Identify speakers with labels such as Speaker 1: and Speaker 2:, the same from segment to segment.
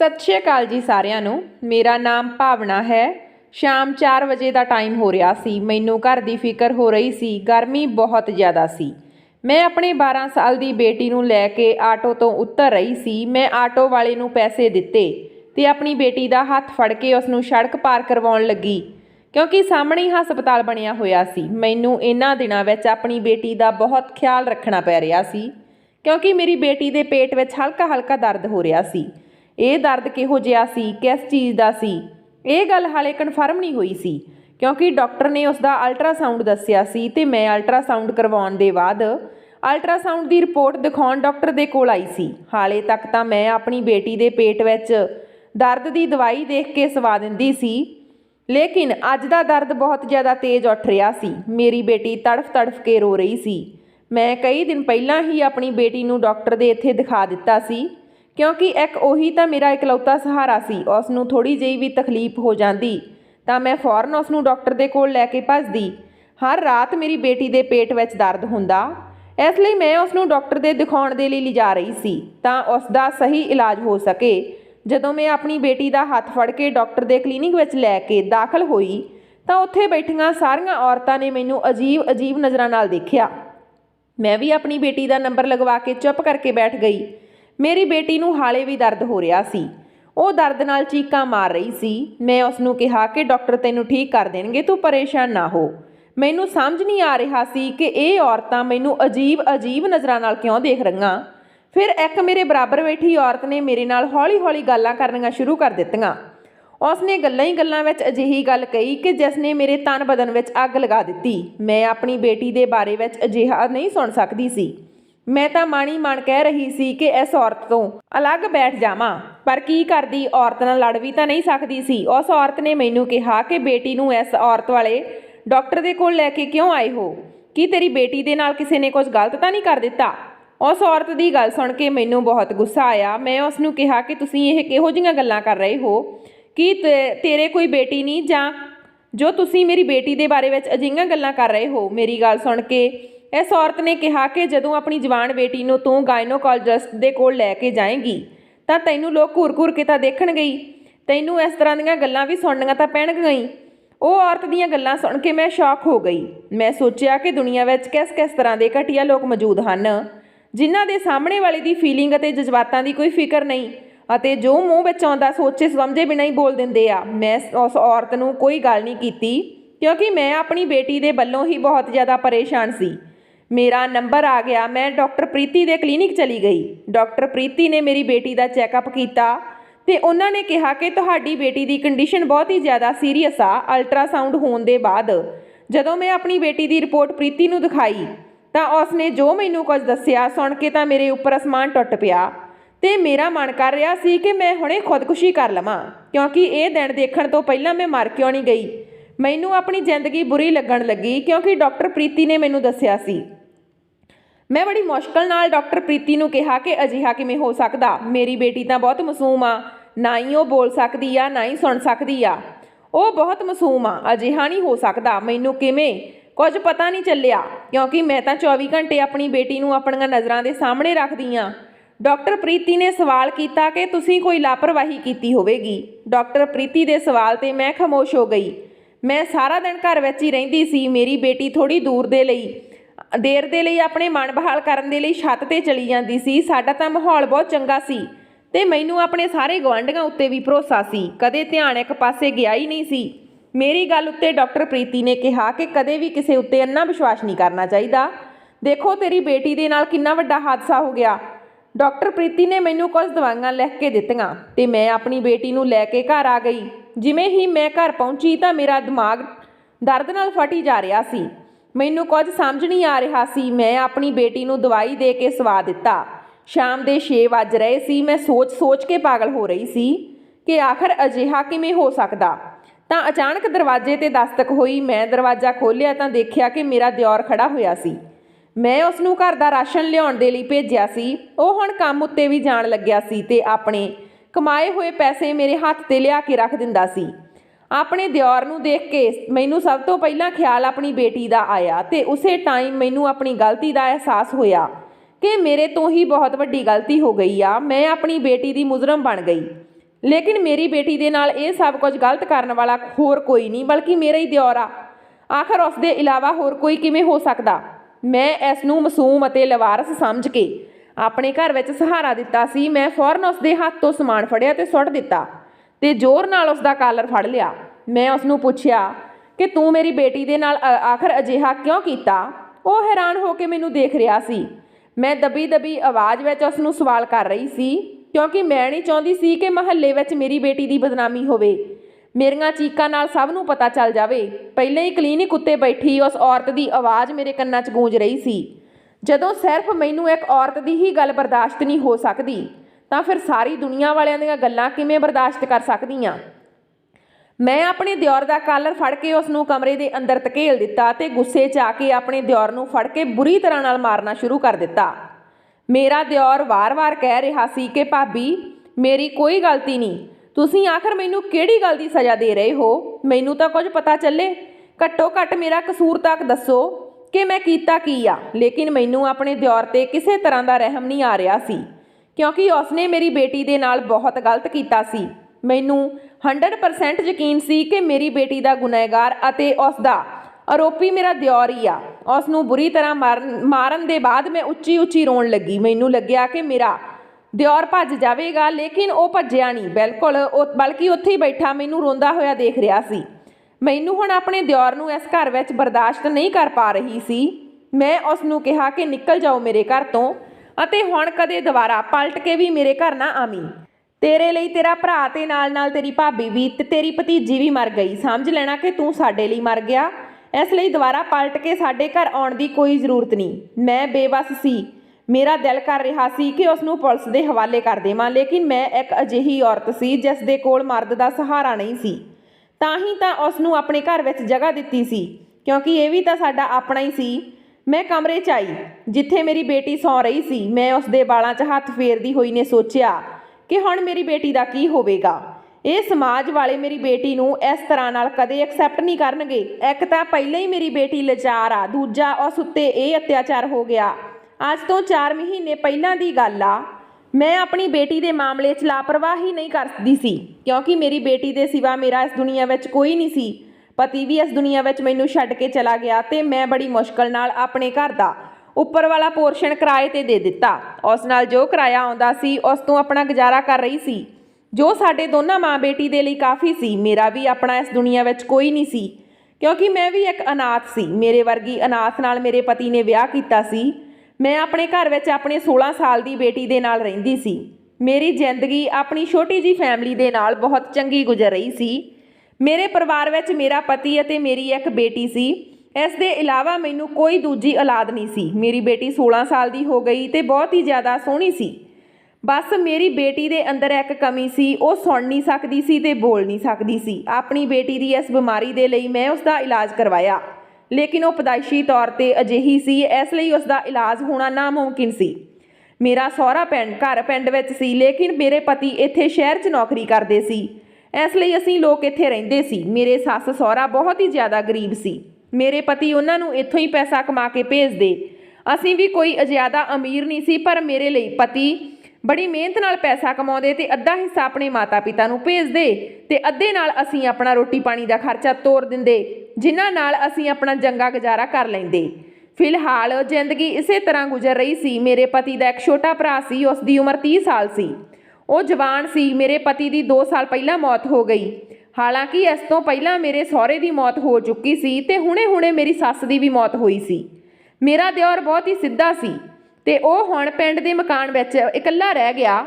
Speaker 1: ਸਤਿ ਸ਼੍ਰੀ ਅਕਾਲ ਜੀ ਸਾਰਿਆਂ ਨੂੰ। ਮੇਰਾ ਨਾਮ ਭਾਵਨਾ ਹੈ। ਸ਼ਾਮ 4 ਵਜੇ ਦਾ ਟਾਈਮ ਹੋ ਰਿਹਾ ਸੀ। ਮੈਨੂੰ ਘਰ ਦੀ ਫਿਕਰ ਹੋ ਰਹੀ ਸੀ। ਗਰਮੀ ਬਹੁਤ ਜ਼ਿਆਦਾ ਸੀ। ਮੈਂ ਆਪਣੇ 12 ਸਾਲ ਦੀ ਬੇਟੀ ਨੂੰ ਲੈ ਕੇ ਆਟੋ ਤੋਂ ਉਤਰ ਰਹੀ ਸੀ। ਮੈਂ ਆਟੋ ਵਾਲੇ ਨੂੰ ਪੈਸੇ ਦਿੱਤੇ ਤੇ ਆਪਣੀ ਬੇਟੀ ਦਾ ਹੱਥ ਫੜ ਕੇ ਉਸ ਨੂੰ ਸੜਕ ਪਾਰ ਕਰਵਾਉਣ ਲੱਗੀ। ਕਿਉਂਕਿ ਸਾਹਮਣੇ ਹੀ ਹਸਪਤਾਲ ਬਣਿਆ ਹੋਇਆ ਸੀ। ਮੈਨੂੰ ਇਹਨਾਂ ਦਿਨਾਂ ਵਿੱਚ ਆਪਣੀ ਬੇਟੀ ਦਾ ਬਹੁਤ ਖਿਆਲ ਰੱਖਣਾ ਪੈ ਰਿਹਾ ਸੀ। ਕਿਉਂਕਿ ਮੇਰੀ ਬੇਟੀ ਦੇ ਪੇਟ ਵਿੱਚ ਹਲਕਾ ਹਲਕਾ ਦਰਦ ਹੋ ਰਿਹਾ ਸੀ। ਇਹ ਦਰਦ ਕਿਹੋ ਜਿਹਾ ਸੀ, ਕਿਸ ਚੀਜ਼ ਦਾ ਸੀ? ਇਹ ਗੱਲ ਹਾਲੇ ਕਨਫਰਮ ਨਹੀਂ ਹੋਈ ਸੀ, ਕਿਉਂਕਿ ਡਾਕਟਰ ਨੇ ਉਸ ਦਾ ਅਲਟਰਾਸਾਊਂਡ ਦੱਸਿਆ ਸੀ ਤੇ ਮੈਂ ਅਲਟਰਾਸਾਊਂਡ ਕਰਵਾਉਣ ਦੇ ਬਾਅਦ ਅਲਟਰਾਸਾਊਂਡ ਦੀ ਰਿਪੋਰਟ ਦਿਖਾਉਣ ਡਾਕਟਰ ਦੇ ਕੋਲ ਆਈ ਸੀ। ਹਾਲੇ ਤੱਕ ਤਾਂ ਮੈਂ ਆਪਣੀ ਬੇਟੀ ਦੇ ਪੇਟ ਵਿੱਚ ਦਰਦ ਦੀ ਦਵਾਈ ਦੇਖ ਕੇ ਸਵਾ ਦਿੰਦੀ ਸੀ, ਲੇਕਿਨ ਅੱਜ ਦਾ ਦਰਦ ਬਹੁਤ ਜ਼ਿਆਦਾ ਤੇਜ਼ ਉੱਠ ਰਿਹਾ ਸੀ। ਮੇਰੀ ਬੇਟੀ ਤੜਫ ਤੜਫ ਕੇ ਰੋ ਰਹੀ ਸੀ। ਮੈਂ ਕਈ ਦਿਨ ਪਹਿਲਾਂ ਹੀ ਆਪਣੀ ਬੇਟੀ ਨੂੰ ਡਾਕਟਰ ਦੇ ਇੱਥੇ ਦਿਖਾ ਦਿੱਤਾ ਸੀ। ਕਿਉਂਕਿ ਇੱਕ ਉਹੀ ਤਾਂ ਮੇਰਾ ਇਕਲੌਤਾ ਸਹਾਰਾ ਸੀ ਉਸ ਨੂੰ ਥੋੜੀ ਜਿਹੀ ਵੀ ਤਕਲੀਫ ਹੋ ਜਾਂਦੀ। ਤਾਂ ਮੈਂ ਫੌਰਨ ਉਸ ਨੂੰ ਡਾਕਟਰ ਦੇ ਕੋਲ ਲੈ ਕੇ ਭੱਜਦੀ। ਹਰ ਰਾਤ ਮੇਰੀ ਬੇਟੀ ਦੇ ਪੇਟ ਵਿੱਚ ਦਰਦ ਹੁੰਦਾ। ਇਸ ਲਈ ਮੈਂ ਉਸ ਨੂੰ ਡਾਕਟਰ ਦੇ ਦਿਖਾਉਣ ਦੇ ਲਈ ਲਿਜਾ ਰਹੀ ਸੀ, ਤਾਂ ਉਸ ਦਾ ਸਹੀ ਇਲਾਜ ਹੋ ਸਕੇ। ਜਦੋਂ ਮੈਂ ਆਪਣੀ ਬੇਟੀ ਦਾ ਹੱਥ ਫੜ ਕੇ ਡਾਕਟਰ ਦੇ ਕਲੀਨਿਕ ਵਿੱਚ ਲੈ ਕੇ ਦਾਖਲ ਹੋਈ, ਤਾਂ ਉੱਥੇ ਬੈਠੀਆਂ ਸਾਰੀਆਂ ਔਰਤਾਂ ਨੇ ਮੈਨੂੰ ਅਜੀਬ ਅਜੀਬ ਨਜ਼ਰਾਂ ਨਾਲ ਦੇਖਿਆ। ਮੈਂ ਵੀ ਆਪਣੀ ਬੇਟੀ ਦਾ ਨੰਬਰ ਲਗਵਾ ਕੇ ਚੁੱਪ ਕਰਕੇ ਬੈਠ ਗਈ। ਮੇਰੀ ਬੇਟੀ ਨੂੰ ਹਾਲੇ ਵੀ ਦਰਦ ਹੋ ਰਿਹਾ ਸੀ। ਉਹ ਦਰਦ ਨਾਲ ਚੀਕਾਂ ਮਾਰ ਰਹੀ ਸੀ। ਮੈਂ ਉਸ ਨੂੰ ਕਿਹਾ ਕਿ ਡਾਕਟਰ ਤੈਨੂੰ ਠੀਕ ਕਰ ਦੇਣਗੇ, ਤੂੰ ਪਰੇਸ਼ਾਨ ਨਾ ਹੋ। ਮੈਨੂੰ ਸਮਝ ਨਹੀਂ ਆ ਰਿਹਾ ਸੀ ਕਿ ਇਹ ਔਰਤਾਂ ਮੈਨੂੰ ਅਜੀਬ ਅਜੀਬ ਨਜ਼ਰਾਂ ਨਾਲ ਕਿਉਂ ਦੇਖ ਰਹੀਆਂ। ਫਿਰ ਇੱਕ ਮੇਰੇ ਬਰਾਬਰ ਬੈਠੀ ਔਰਤ ਨੇ ਮੇਰੇ ਨਾਲ ਹੌਲੀ-ਹੌਲੀ ਗੱਲਾਂ ਕਰਨੀਆਂ ਸ਼ੁਰੂ ਕਰ ਦਿੱਤੀਆਂ। ਉਸ ਨੇ ਗੱਲਾਂ ਹੀ ਗੱਲਾਂ ਵਿੱਚ ਅਜਿਹੀ ਗੱਲ ਕਹੀ ਕਿ ਜਿਸ ਨੇ ਮੇਰੇ ਤਨ ਬਦਨ ਵਿੱਚ ਅੱਗ ਲਗਾ ਦਿੱਤੀ। ਮੈਂ ਆਪਣੀ ਬੇਟੀ ਦੇ ਬਾਰੇ ਵਿੱਚ ਅਜਿਹਾ ਨਹੀਂ ਸੁਣ ਸਕਦੀ ਸੀ। ਮੈਂ ਤਾਂ ਮਾਣੀ ਮਨ ਕਹਿ ਰਹੀ ਸੀ ਕਿ ਇਸ ਔਰਤ ਤੋਂ ਅਲੱਗ ਬੈਠ ਜਾਵਾਂ, ਪਰ ਕੀ ਕਰਦੀ ਔਰਤ ਨਾਲ ਲੜ ਵੀ ਤਾਂ ਨਹੀਂ ਸਕਦੀ ਸੀ। ਉਸ ਔਰਤ ਨੇ ਮੈਨੂੰ ਕਿਹਾ ਕਿ ਬੇਟੀ ਨੂੰ ਇਸ ਔਰਤ ਵਾਲੇ ਡਾਕਟਰ ਦੇ ਕੋਲ ਲੈ ਕੇ ਕਿਉਂ ਆਏ ਹੋ? ਕੀ ਤੇਰੀ ਬੇਟੀ ਦੇ ਨਾਲ ਕਿਸੇ ਨੇ ਕੁਝ ਗਲਤ ਤਾਂ ਨਹੀਂ ਕਰ ਦਿੱਤਾ? ਉਸ ਔਰਤ ਦੀ ਗੱਲ ਸੁਣ ਕੇ ਮੈਨੂੰ ਬਹੁਤ ਗੁੱਸਾ ਆਇਆ। ਮੈਂ ਉਸ ਨੂੰ ਕਿਹਾ ਕਿ ਤੁਸੀਂ ਇਹ ਕਿਹੋ ਜਿਹੀਆਂ ਗੱਲਾਂ ਕਰ ਰਹੇ ਹੋ? ਕੀ ਤੇਰੇ ਕੋਈ ਬੇਟੀ ਨਹੀਂ ਜਾਂ ਜੋ ਤੁਸੀਂ ਮੇਰੀ ਬੇਟੀ ਦੇ ਬਾਰੇ ਵਿੱਚ ਅਜਿਹੀਆਂ ਗੱਲਾਂ ਕਰ ਰਹੇ ਹੋ? ਮੇਰੀ ਗੱਲ ਸੁਣ ਕੇ ਇਸ ਔਰਤ ਨੇ ਕਿਹਾ ਕਿ ਜਦੋਂ ਆਪਣੀ ਜਵਾਨ ਬੇਟੀ ਨੂੰ ਤੂੰ ਗਾਇਨੋਕੋਲੋਜਿਸਟ ਦੇ ਕੋਲ ਲੈ ਕੇ ਜਾਏਂਗੀ, ਤਾਂ ਤੈਨੂੰ ਲੋਕ ਘੂਰ-ਘੂਰ ਕੇ ਤਾਂ ਦੇਖਣ ਗਈ। ਤੈਨੂੰ ਇਸ ਤਰ੍ਹਾਂ ਦੀਆਂ ਗੱਲਾਂ ਵੀ ਸੁਣਨੀਆਂ ਤਾਂ ਪੈਣ ਗਈ ਉਹ ਔਰਤ ਦੀਆਂ ਗੱਲਾਂ ਸੁਣ ਕੇ ਮੈਂ ਸ਼ੌਕ ਹੋ ਗਈ। ਮੈਂ ਸੋਚਿਆ ਕਿ ਦੁਨੀਆ ਵਿੱਚ ਕਿਸ-ਕਿਸ ਤਰ੍ਹਾਂ ਦੇ ਘਟੀਆ ਲੋਕ ਮੌਜੂਦ ਹਨ, ਜਿਨ੍ਹਾਂ ਦੇ ਸਾਹਮਣੇ ਵਾਲੇ ਦੀ ਫੀਲਿੰਗ ਅਤੇ ਜਜ਼ਬਾਤਾਂ ਦੀ ਕੋਈ ਫਿਕਰ ਨਹੀਂ ਅਤੇ ਜੋ ਮੂੰਹ ਵਿੱਚ ਆਉਂਦਾ ਸੋਚੇ ਸਮਝੇ ਬਿਨਾਂ ਹੀ ਬੋਲ ਦਿੰਦੇ ਆ। ਮੈਂ ਉਸ ਔਰਤ ਨੂੰ ਕੋਈ ਗੱਲ ਨਹੀਂ ਕੀਤੀ, ਕਿਉਂਕਿ ਮੈਂ ਆਪਣੀ ਬੇਟੀ ਦੇ ਵੱਲੋਂ ਹੀ ਬਹੁਤ ਜ਼ਿਆਦਾ ਪਰੇਸ਼ਾਨ ਸੀ। ਮੇਰਾ ਨੰਬਰ ਆ ਗਿਆ। ਮੈਂ ਡਾਕਟਰ ਪ੍ਰੀਤੀ ਦੇ ਕਲੀਨਿਕ ਚਲੀ ਗਈ। ਡਾਕਟਰ ਪ੍ਰੀਤੀ ਨੇ ਮੇਰੀ ਬੇਟੀ ਦਾ ਚੈੱਕਅਪ ਕੀਤਾ ਤੇ ਉਹਨਾਂ ਨੇ ਕਿਹਾ ਕਿ ਤੁਹਾਡੀ ਬੇਟੀ ਦੀ ਕੰਡੀਸ਼ਨ ਬਹੁਤ ਹੀ ਜ਼ਿਆਦਾ ਸੀਰੀਅਸ ਆ, ਅਲਟਰਾਸਾਊਂਡ ਹੋਣ ਦੇ ਬਾਅਦ। ਜਦੋਂ ਮੈਂ ਆਪਣੀ ਬੇਟੀ ਦੀ ਰਿਪੋਰਟ ਪ੍ਰੀਤੀ ਨੂੰ ਦਿਖਾਈ, ਤਾਂ ਉਸਨੇ ਜੋ ਮੈਨੂੰ ਕੁਝ ਦੱਸਿਆ ਸੁਣ ਕੇ ਤਾਂ ਮੇਰੇ ਉੱਪਰ ਅਸਮਾਨ ਟੁੱਟ ਪਿਆ ਤੇ ਮੇਰਾ ਮਨ ਕਰ ਰਿਹਾ ਸੀ ਕਿ ਮੈਂ ਹੁਣੇ ਖੁਦਕੁਸ਼ੀ ਕਰ ਲਵਾਂ, ਕਿਉਂਕਿ ਇਹ ਦਿਨ ਦੇਖਣ ਤੋਂ ਪਹਿਲਾਂ ਮੈਂ ਮਰ ਕਿਉਂ ਨਹੀਂ ਗਈ। ਮੈਨੂੰ ਆਪਣੀ ਜ਼ਿੰਦਗੀ ਬੁਰੀ ਲੱਗਣ ਲੱਗੀ ਕਿਉਂਕਿ ਡਾਕਟਰ ਪ੍ਰੀਤੀ ਨੇ ਮੈਨੂੰ ਦੱਸਿਆ ਸੀ। ਮੈਂ ਬੜੀ ਮੁਸ਼ਕਲ ਨਾਲ ਡਾਕਟਰ ਪ੍ਰੀਤੀ ਨੂੰ ਕਿਹਾ ਕਿ ਅਜਿਹਾ ਕਿਵੇਂ ਹੋ ਸਕਦਾ? ਮੇਰੀ ਬੇਟੀ ਤਾਂ ਬਹੁਤ ਮਾਸੂਮ ਆ। ਨਾ ਹੀ ਉਹ ਬੋਲ ਸਕਦੀ ਆ, ਨਾ ਹੀ ਸੁਣ ਸਕਦੀ ਆ। ਉਹ ਬਹੁਤ ਮਾਸੂਮ ਆ। ਅਜਿਹਾ ਨਹੀਂ ਹੋ ਸਕਦਾ। ਮੈਨੂੰ ਕਿਵੇਂ? ਕੁਝ ਪਤਾ ਨਹੀਂ ਚੱਲਿਆ, ਕਿਉਂਕਿ ਮੈਂ ਤਾਂ 24 ਘੰਟੇ ਆਪਣੀ ਬੇਟੀ ਨੂੰ ਆਪਣੀਆਂ ਨਜ਼ਰਾਂ ਦੇ ਸਾਹਮਣੇ ਰੱਖਦੀ ਆ। ਡਾਕਟਰ ਪ੍ਰੀਤੀ ਨੇ ਸਵਾਲ ਕੀਤਾ ਕਿ ਤੁਸੀਂ ਕੋਈ ਲਾਪਰਵਾਹੀ ਕੀਤੀ ਹੋਵੇਗੀ? ਡਾਕਟਰ ਪ੍ਰੀਤੀ ਦੇ ਸਵਾਲ ਤੇ ਮੈਂ ਖਾਮੋਸ਼ ਹੋ ਗਈ। ਮੈਂ ਸਾਰਾ ਦਿਨ ਘਰ ਵਿੱਚ ਹੀ ਰਹਿੰਦੀ ਸੀ। ਮੇਰੀ ਬੇਟੀ ਥੋੜੀ ਦੂਰ ਦੇ ਲਈ ਦੇਰ ਦੇ ਲਈ ਆਪਣੇ ਮਨ ਬਹਾਲ ਕਰਨ ਦੇ ਲਈ ਛੱਤ ਤੇ ਚਲੀ ਜਾਂਦੀ ਸੀ। ਸਾਡਾ ਤਾਂ ਮਾਹੌਲ ਬਹੁਤ ਚੰਗਾ ਸੀ ਤੇ ਮੈਨੂੰ ਆਪਣੇ ਸਾਰੇ ਗਵਾਂਢੀਆਂ ਉੱਤੇ ਵੀ ਭਰੋਸਾ ਸੀ। ਕਦੇ ਧਿਆਨ ਇੱਕ ਪਾਸੇ ਗਿਆ ਹੀ ਨਹੀਂ ਸੀ। ਮੇਰੀ ਗੱਲ ਉੱਤੇ ਡਾਕਟਰ ਪ੍ਰੀਤੀ ਨੇ ਕਿਹਾ ਕਿ ਕਦੇ ਵੀ ਕਿਸੇ ਉੱਤੇ ਅੰਨਾ ਵਿਸ਼ਵਾਸ ਨਹੀਂ ਕਰਨਾ ਚਾਹੀਦਾ। ਦੇਖੋ, ਤੇਰੀ ਬੇਟੀ ਦੇ ਨਾਲ ਕਿੰਨਾ ਵੱਡਾ ਹਾਦਸਾ ਹੋ ਗਿਆ। ਡਾਕਟਰ ਪ੍ਰੀਤੀ ਨੇ ਮੈਨੂੰ ਕੁਝ ਦਵਾਈਆਂ ਲਿਖ ਕੇ ਦਿੱਤੀਆਂ ਤੇ ਮੈਂ ਆਪਣੀ ਬੇਟੀ ਨੂੰ ਲੈ ਕੇ ਘਰ ਆ ਗਈ। ਜਿਵੇਂ ਹੀ ਮੈਂ ਘਰ ਪਹੁੰਚੀ ਤਾਂ ਮੇਰਾ ਦਿਮਾਗ ਦਰਦ ਨਾਲ ਫਟੀ ਜਾ ਰਿਹਾ ਸੀ। ਮੈਨੂੰ ਕੁਝ ਸਮਝ ਨਹੀਂ ਆ ਰਿਹਾ ਸੀ। ਮੈਂ ਆਪਣੀ ਬੇਟੀ ਨੂੰ ਦਵਾਈ ਦੇ ਕੇ ਸਵਾ ਦਿੱਤਾ। ਸ਼ਾਮ ਦੇ 6 ਵੱਜ ਰਹੇ ਸੀ। ਮੈਂ ਸੋਚ-ਸੋਚ ਕੇ ਪਾਗਲ ਹੋ ਰਹੀ ਸੀ ਕਿ ਆਖਰ ਅਜਿਹਾ ਕਿਵੇਂ ਹੋ ਸਕਦਾ। ਤਾਂ ਅਚਾਨਕ ਦਰਵਾਜ਼ੇ ਤੇ ਦਸਤਕ ਹੋਈ। ਮੈਂ ਦਰਵਾਜ਼ਾ ਖੋਲ੍ਹਿਆ ਤਾਂ ਦੇਖਿਆ ਕਿ ਮੇਰਾ ਦਿਓਰ ਖੜਾ ਹੋਇਆ ਸੀ। ਮੈਂ ਉਸ ਨੂੰ ਘਰ ਦਾ ਰਾਸ਼ਨ ਲਿਆਉਣ ਦੇ ਲਈ ਭੇਜਿਆ ਸੀ। ਉਹ ਹੁਣ ਕੰਮ ਉੱਤੇ ਵੀ ਜਾਣ ਲੱਗਿਆ ਸੀ ਤੇ ਆਪਣੇ ਕਮਾਏ ਹੋਏ ਪੈਸੇ ਮੇਰੇ ਹੱਥ ਤੇ ਲਿਆ ਕੇ ਰੱਖ ਦਿੰਦਾ ਸੀ। ਆਪਣੇ ਦਿਓਰ ਨੂੰ ਦੇਖ ਕੇ ਮੈਨੂੰ ਸਭ ਤੋਂ ਪਹਿਲਾਂ ਖਿਆਲ ਆਪਣੀ ਬੇਟੀ ਦਾ ਆਇਆ ਤੇ ਉਸੇ ਟਾਈਮ ਮੈਨੂੰ ਆਪਣੀ ਗਲਤੀ ਦਾ ਅਹਿਸਾਸ ਹੋਇਆ ਕਿ ਮੇਰੇ ਤੋਂ ਹੀ ਬਹੁਤ ਵੱਡੀ ਗਲਤੀ ਹੋ ਗਈ ਆ, ਮੈਂ ਆਪਣੀ ਬੇਟੀ ਦੀ ਮੁਜਰਮ ਬਣ ਗਈ। ਲੇਕਿਨ ਮੇਰੀ ਬੇਟੀ ਦੇ ਨਾਲ ਇਹ ਸਭ ਕੁਝ ਗਲਤ ਕਰਨ ਵਾਲਾ ਹੋਰ ਕੋਈ ਨਹੀਂ, ਬਲਕਿ ਮੇਰਾ ਹੀ ਦਿਓਰ ਆ। ਆਖਰ ਉਸ ਦੇ ਇਲਾਵਾ ਹੋਰ ਕੋਈ ਕਿਵੇਂ ਹੋ ਸਕਦਾ? ਮੈਂ ਇਸ ਨੂੰ ਮਾਸੂਮ ਅਤੇ ਲਵਾਰਸ ਸਮਝ ਕੇ ਆਪਣੇ ਘਰ ਵਿੱਚ ਸਹਾਰਾ ਦਿੱਤਾ ਸੀ, ਮੈਂ ਫੌਰਨ ਉਸ ਦੇ ਹੱਥ ਤੋਂ ਸਮਾਨ ਫੜਿਆ ਤੇ ਸੁੱਟ ਦਿੱਤਾ। ਤੇ ਜ਼ੋਰ ਨਾਲ ਉਸ ਦਾ ਕਾਲਰ ਫੜ ਲਿਆ। ਮੈਂ ਉਸ ਨੂੰ ਪੁੱਛਿਆ ਕਿ ਤੂੰ ਮੇਰੀ ਬੇਟੀ ਦੇ ਨਾਲ ਆਖਰ ਅਜਿਹਾ ਕਿਉਂ ਕੀਤਾ? ਉਹ ਹੈਰਾਨ ਹੋ ਕੇ ਮੈਨੂੰ ਦੇਖ ਰਿਹਾ ਸੀ। ਮੈਂ ਦਬੀ ਦਬੀ ਆਵਾਜ਼ ਵਿੱਚ ਉਸ ਨੂੰ ਸਵਾਲ ਕਰ ਰਹੀ ਸੀ, ਕਿਉਂਕਿ ਮੈਂ ਨਹੀਂ ਚਾਹੁੰਦੀ ਸੀ ਕਿ ਮਹੱਲੇ ਵਿੱਚ ਮੇਰੀ ਬੇਟੀ ਦੀ ਬਦਨਾਮੀ ਹੋਵੇ। ਮੇਰੀਆਂ ਚੀਕਾਂ ਨਾਲ ਸਭ ਨੂੰ ਪਤਾ ਚੱਲ ਜਾਵੇ। ਪਹਿਲੇ ਹੀ ਕਲੀਨਿਕ ਉੱਤੇ ਬੈਠੀ ਉਸ ਔਰਤ ਦੀ ਆਵਾਜ਼ ਮੇਰੇ ਕੰਨਾਂ 'ਚ ਗੂੰਜ ਰਹੀ ਸੀ। ਜਦੋਂ ਸਿਰਫ ਮੈਨੂੰ ਇੱਕ ਔਰਤ ਦੀ ਹੀ ਗੱਲ ਬਰਦਾਸ਼ਤ ਨਹੀਂ ਹੋ ਸਕਦੀ ਤਾਂ ਫਿਰ ਸਾਰੀ ਦੁਨੀਆ ਵਾਲਿਆਂ ਦੀਆਂ ਗੱਲਾਂ ਕਿਵੇਂ ਬਰਦਾਸ਼ਤ ਕਰ ਸਕਦੀਆਂ? ਮੈਂ ਆਪਣੇ ਦਿਓਰ ਦਾ ਕਾਲਰ ਫੜ ਕੇ ਉਸ ਨੂੰ ਕਮਰੇ ਦੇ ਅੰਦਰ ਧਕੇਲ ਦਿੱਤਾ ਤੇ ਗੁੱਸੇ 'ਚ ਆ ਕੇ ਆਪਣੇ ਦਿਓਰ ਨੂੰ ਫੜ ਕੇ ਬੁਰੀ ਤਰ੍ਹਾਂ ਨਾਲ ਮਾਰਨਾ ਸ਼ੁਰੂ ਕਰ ਦਿੱਤਾ। ਮੇਰਾ ਦਿਓਰ ਵਾਰ-ਵਾਰ ਕਹਿ ਰਿਹਾ ਸੀ ਕਿ, ਭਾਬੀ, ਮੇਰੀ ਕੋਈ ਗਲਤੀ ਨਹੀਂ। ਤੁਸੀਂ ਆਖਰ ਮੈਨੂੰ ਕਿਹੜੀ ਗੱਲ ਦੀ ਸਜ਼ਾ ਦੇ ਰਹੇ ਹੋ? ਮੈਨੂੰ ਤਾਂ ਕੁਝ ਪਤਾ ਚੱਲੇ। ਘੱਟੋ ਘੱਟ ਮੇਰਾ ਕਸੂਰ ਤੱਕ ਦੱਸੋ ਕਿ ਮੈਂ ਕੀਤਾ ਕੀ ਆ। ਲੇਕਿਨ ਮੈਨੂੰ ਆਪਣੇ ਦਿਓਰ ਤੇ ਕਿਸੇ ਤਰ੍ਹਾਂ ਦਾ ਰਹਿਮ ਨਹੀਂ ਆ ਰਿਹਾ ਸੀ। ਕਿਉਂਕਿ ਉਸਨੇ ਮੇਰੀ ਬੇਟੀ ਦੇ ਨਾਲ ਬਹੁਤ ਗਲਤ ਕੀਤਾ ਸੀ। ਮੈਨੂੰ 100% ਯਕੀਨ ਸੀ ਕਿ ਮੇਰੀ ਬੇਟੀ ਦਾ ਗੁਨਹਗਾਰ ਅਤੇ ਉਸ ਦਾ ਆਰੋਪੀ ਮੇਰਾ ਦਿਓਰ ਹੀ ਆ। ਉਸ ਨੂੰ ਬੁਰੀ ਤਰ੍ਹਾਂ ਮਾਰਨ ਮਾਰਨ ਦੇ ਬਾਅਦ ਮੈਂ ਉੱਚੀ ਉੱਚੀ ਰੋਣ ਲੱਗੀ। ਮੈਨੂੰ ਲੱਗਿਆ ਕਿ ਮੇਰਾ ਦਿਓਰ ਭੱਜ ਜਾਵੇਗਾ, ਲੇਕਿਨ ਉਹ ਭੱਜਿਆ ਨਹੀਂ। ਬਿਲਕੁਲ ਉਹ, ਬਲਕਿ ਉੱਥੇ ਹੀ ਬੈਠਾ, ਮੈਨੂੰ ਰੋਂਦਾ ਹੋਇਆ ਦੇਖ ਰਿਹਾ ਸੀ। ਮੈਨੂੰ ਹੁਣ ਆਪਣੇ ਦਿਓਰ ਨੂੰ ਇਸ ਘਰ ਵਿੱਚ ਬਰਦਾਸ਼ਤ ਨਹੀਂ ਕਰ ਪਾ ਰਹੀ ਸੀ। ਮੈਂ ਉਸ ਨੂੰ ਕਿਹਾ ਕਿ ਨਿਕਲ ਜਾਓ ਮੇਰੇ ਘਰ ਤੋਂ। ਅਤੇ ਹੁਣ ਕਦੇ ਦੁਬਾਰਾ ਪਲਟ ਕੇ ਵੀ ਮੇਰੇ ਘਰ ਨਾ ਆਵੀਂ। ਤੇਰੇ ਲਈ ਤੇਰਾ ਭਰਾ ਤੇ ਨਾਲ ਨਾਲ ਤੇਰੀ ਭਾਬੀ ਵੀ ਤੇ ਤੇਰੀ ਭਤੀਜੀ ਵੀ ਮਰ ਗਈ। ਸਮਝ ਲੈਣਾ ਕਿ ਤੂੰ ਸਾਡੇ ਲਈ ਮਰ ਗਿਆ। ਇਸ ਲਈ ਦੁਬਾਰਾ ਪਲਟ ਕੇ ਸਾਡੇ ਘਰ ਆਉਣ ਦੀ ਕੋਈ ਜ਼ਰੂਰਤ ਨਹੀਂ। ਮੈਂ ਬੇਬਸ ਸੀ। ਮੇਰਾ ਦਿਲ ਕਰ ਰਿਹਾ ਸੀ ਕਿ ਉਸ ਨੂੰ ਪੁਲਿਸ ਦੇ ਹਵਾਲੇ ਕਰ ਦੇਵਾਂ, ਲੇਕਿਨ ਮੈਂ ਇੱਕ ਅਜਿਹੀ ਔਰਤ ਸੀ ਜਿਸ ਦੇ ਕੋਲ ਮਰਦ ਦਾ ਸਹਾਰਾ ਨਹੀਂ ਸੀ। ਤਾਂ ਹੀ ਤਾਂ ਉਸ ਨੂੰ ਆਪਣੇ ਘਰ ਵਿੱਚ ਜਗ੍ਹਾ ਦਿੱਤੀ ਸੀ, ਕਿਉਂਕਿ ਇਹ ਵੀ ਤਾਂ ਸਾਡਾ ਆਪਣਾ ਹੀ ਸੀ। ਮੈਂ ਕਮਰੇ 'ਚ ਆਈ, ਜਿੱਥੇ ਮੇਰੀ ਬੇਟੀ ਸੌ ਰਹੀ ਸੀ, ਮੈਂ ਉਸ ਦੇ ਵਾਲਾਂ 'ਚ ਹੱਥ ਫੇਰਦੀ ਹੋਈ ਨੇ ਸੋਚਿਆ ਕਿ ਹੁਣ ਮੇਰੀ ਬੇਟੀ ਦਾ ਕੀ ਹੋਵੇਗਾ। ਇਹ ਸਮਾਜ ਵਾਲੇ ਮੇਰੀ ਬੇਟੀ ਨੂੰ ਇਸ ਤਰ੍ਹਾਂ ਨਾਲ ਕਦੇ ਐਕਸੈਪਟ ਨਹੀਂ ਕਰਨਗੇ। ਇੱਕ ਤਾਂ ਪਹਿਲਾਂ ਹੀ ਮੇਰੀ ਬੇਟੀ ਲਾਚਾਰ ਆ, ਦੂਜਾ ਉਸ ਉੱਤੇ ਇਹ ਅਤਿਆਚਾਰ ਹੋ ਗਿਆ। ਅੱਜ ਤੋਂ 4 ਮਹੀਨੇ ਪਹਿਲਾਂ ਦੀ ਗੱਲ ਆ। ਮੈਂ ਆਪਣੀ ਬੇਟੀ ਦੇ ਮਾਮਲੇ 'ਚ ਲਾਪਰਵਾਹੀ ਨਹੀਂ ਕਰਦੀ ਸੀ, ਕਿਉਂਕਿ ਮੇਰੀ ਬੇਟੀ ਦੇ ਸਿਵਾ ਮੇਰਾ ਇਸ ਦੁਨੀਆ ਵਿੱਚ ਕੋਈ ਨਹੀਂ ਸੀ। ਪਤੀ ਵੀ ਇਸ ਦੁਨੀਆ ਵਿੱਚ ਮੈਨੂੰ ਛੱਡ ਕੇ ਚਲਾ ਗਿਆ ਤੇ ਮੈਂ ਬੜੀ ਮੁਸ਼ਕਲ ਨਾਲ ਆਪਣੇ ਘਰ ਦਾ ਉੱਪਰ ਵਾਲਾ ਪੋਰਸ਼ਨ ਕਿਰਾਏ ਤੇ ਦੇ ਦਿੱਤਾ। ਉਸ ਨਾਲ ਜੋ ਕਿਰਾਇਆ ਆਉਂਦਾ ਸੀ, ਉਸ ਤੋਂ ਆਪਣਾ ਗੁਜ਼ਾਰਾ ਕਰ ਰਹੀ ਸੀ। ਜੋ ਸਾਡੇ ਦੋਨਾਂ ਮਾਂ ਬੇਟੀ ਦੇ ਲਈ ਕਾਫੀ ਸੀ, ਮੇਰਾ ਵੀ ਆਪਣਾ ਇਸ ਦੁਨੀਆ ਵਿੱਚ ਕੋਈ ਨਹੀਂ ਸੀ। ਕਿਉਂਕਿ ਮੈਂ ਵੀ ਇੱਕ ਅਨਾਥ ਸੀ, ਮੇਰੇ ਵਰਗੀ ਅਨਾਥ ਨਾਲ ਮੇਰੇ ਪਤੀ ਨੇ ਵਿਆਹ ਕੀਤਾ ਸੀ। ਮੈਂ ਆਪਣੇ ਘਰ ਵਿੱਚ ਆਪਣੇ 16 ਸਾਲ ਦੀ ਬੇਟੀ ਦੇ ਨਾਲ ਰਹਿੰਦੀ ਸੀ। ਮੇਰੀ ਜ਼ਿੰਦਗੀ ਆਪਣੀ ਛੋਟੀ ਜੀ ਫੈਮਿਲੀ ਦੇ ਨਾਲ ਬਹੁਤ ਚੰਗੀ ਗੁਜ਼ਰ ਰਹੀ ਸੀ। ਮੇਰੇ ਪਰਿਵਾਰ ਵਿੱਚ ਮੇਰਾ ਪਤੀ ਅਤੇ ਮੇਰੀ ਇੱਕ ਬੇਟੀ ਸੀ। ਇਸ ਦੇ ਇਲਾਵਾ ਮੈਨੂੰ ਕੋਈ ਦੂਜੀ ਔਲਾਦ ਨਹੀਂ ਸੀ। ਮੇਰੀ ਬੇਟੀ 16 ਸਾਲ ਦੀ ਹੋ ਗਈ ਤੇ ਬਹੁਤ ਹੀ ਜ਼ਿਆਦਾ ਸੋਹਣੀ ਸੀ। ਬਸ ਮੇਰੀ ਬੇਟੀ ਦੇ ਅੰਦਰ ਇੱਕ ਕਮੀ ਸੀ। ਉਹ ਸੁਣ ਨਹੀਂ ਸਕਦੀ ਸੀ ਤੇ ਬੋਲ ਨਹੀਂ ਸਕਦੀ ਸੀ। ਆਪਣੀ ਬੇਟੀ ਦੀ ਇਸ ਬਿਮਾਰੀ ਦੇ ਲਈ ਮੈਂ ਉਸ ਦਾ ਇਲਾਜ ਕਰਵਾਇਆ। ਲੇਕਿਨ ਉਹ ਪਦਾਇਸ਼ੀ ਤੌਰ ਤੇ ਅਜਿਹੀ ਸੀ। ਇਸ ਲਈ ਉਸ ਦਾ ਇਲਾਜ ਹੋਣਾ ਨਾਮੁਮਕਿਨ ਸੀ। ਮੇਰਾ ਸਹੁਰਾ ਪਿੰਡ, ਘਰ ਪਿੰਡ ਵਿੱਚ ਸੀ। ਲੇਕਿਨ ਮੇਰੇ ਪਤੀ ਇੱਥੇ ਸ਼ਹਿਰ 'ਚ ਨੌਕਰੀ ਕਰਦੇ ਸੀ। ਇਸ ਲਈ ਅਸੀਂ ਲੋਕ ਇੱਥੇ ਰਹਿੰਦੇ ਸੀ। ਮੇਰੇ ਸੱਸ ਸਹੁਰਾ ਬਹੁਤ ਹੀ ਜ਼ਿਆਦਾ ਗਰੀਬ ਸੀ। ਮੇਰੇ ਪਤੀ ਉਹਨਾਂ ਨੂੰ ਇੱਥੋਂ ਹੀ ਪੈਸਾ ਕਮਾ ਕੇ ਭੇਜਦੇ। ਅਸੀਂ ਵੀ ਕੋਈ ਜ਼ਿਆਦਾ ਅਮੀਰ ਨਹੀਂ ਸੀ, ਪਰ ਮੇਰੇ ਲਈ ਪਤੀ ਬੜੀ ਮਿਹਨਤ ਨਾਲ ਪੈਸਾ ਕਮਾਉਂਦੇ ਤੇ ਅੱਧਾ ਹਿੱਸਾ ਆਪਣੇ ਮਾਤਾ-ਪਿਤਾ ਨੂੰ ਭੇਜਦੇ ਤੇ ਅੱਧੇ ਨਾਲ ਅਸੀਂ ਆਪਣਾ ਰੋਟੀ ਪਾਣੀ ਦਾ ਖਰਚਾ ਤੋਰ ਦਿੰਦੇ, ਜਿਨ੍ਹਾਂ ਨਾਲ ਅਸੀਂ ਆਪਣਾ ਜੰਗਾ ਗੁਜ਼ਾਰਾ ਕਰ ਲੈਂਦੇ। ਫਿਲਹਾਲ ਜ਼ਿੰਦਗੀ ਇਸੇ ਤਰ੍ਹਾਂ ਗੁਜ਼ਰ ਰਹੀ ਸੀ। ਮੇਰੇ ਪਤੀ ਦਾ ਇੱਕ ਛੋਟਾ ਭਰਾ ਸੀ, ਉਸ ਦੀ ਉਮਰ 30 ਸਾਲ ਸੀ। ਉਹ ਜਵਾਨ ਸੀ, ਮੇਰੇ ਪਤੀ ਦੀ 2 ਸਾਲ ਪਹਿਲਾਂ ਮੌਤ ਹੋ ਗਈ। ਹਾਲਾਂਕਿ ਇਸ ਤੋਂ ਪਹਿਲਾਂ ਮੇਰੇ ਸਹੁਰੇ ਦੀ ਮੌਤ ਹੋ ਚੁੱਕੀ ਸੀ ਤੇ ਹੁਣੇ-ਹੁਣੇ ਮੇਰੀ ਸੱਸ ਦੀ ਵੀ ਮੌਤ ਹੋਈ ਸੀ। ਮੇਰਾ ਦਿਓਰ ਬਹੁਤ ਹੀ ਸਿੱਧਾ ਸੀ ਤੇ ਉਹ ਹੁਣ ਪਿੰਡ ਦੇ ਮਕਾਨ ਵਿੱਚ ਇਕੱਲਾ ਰਹਿ ਗਿਆ।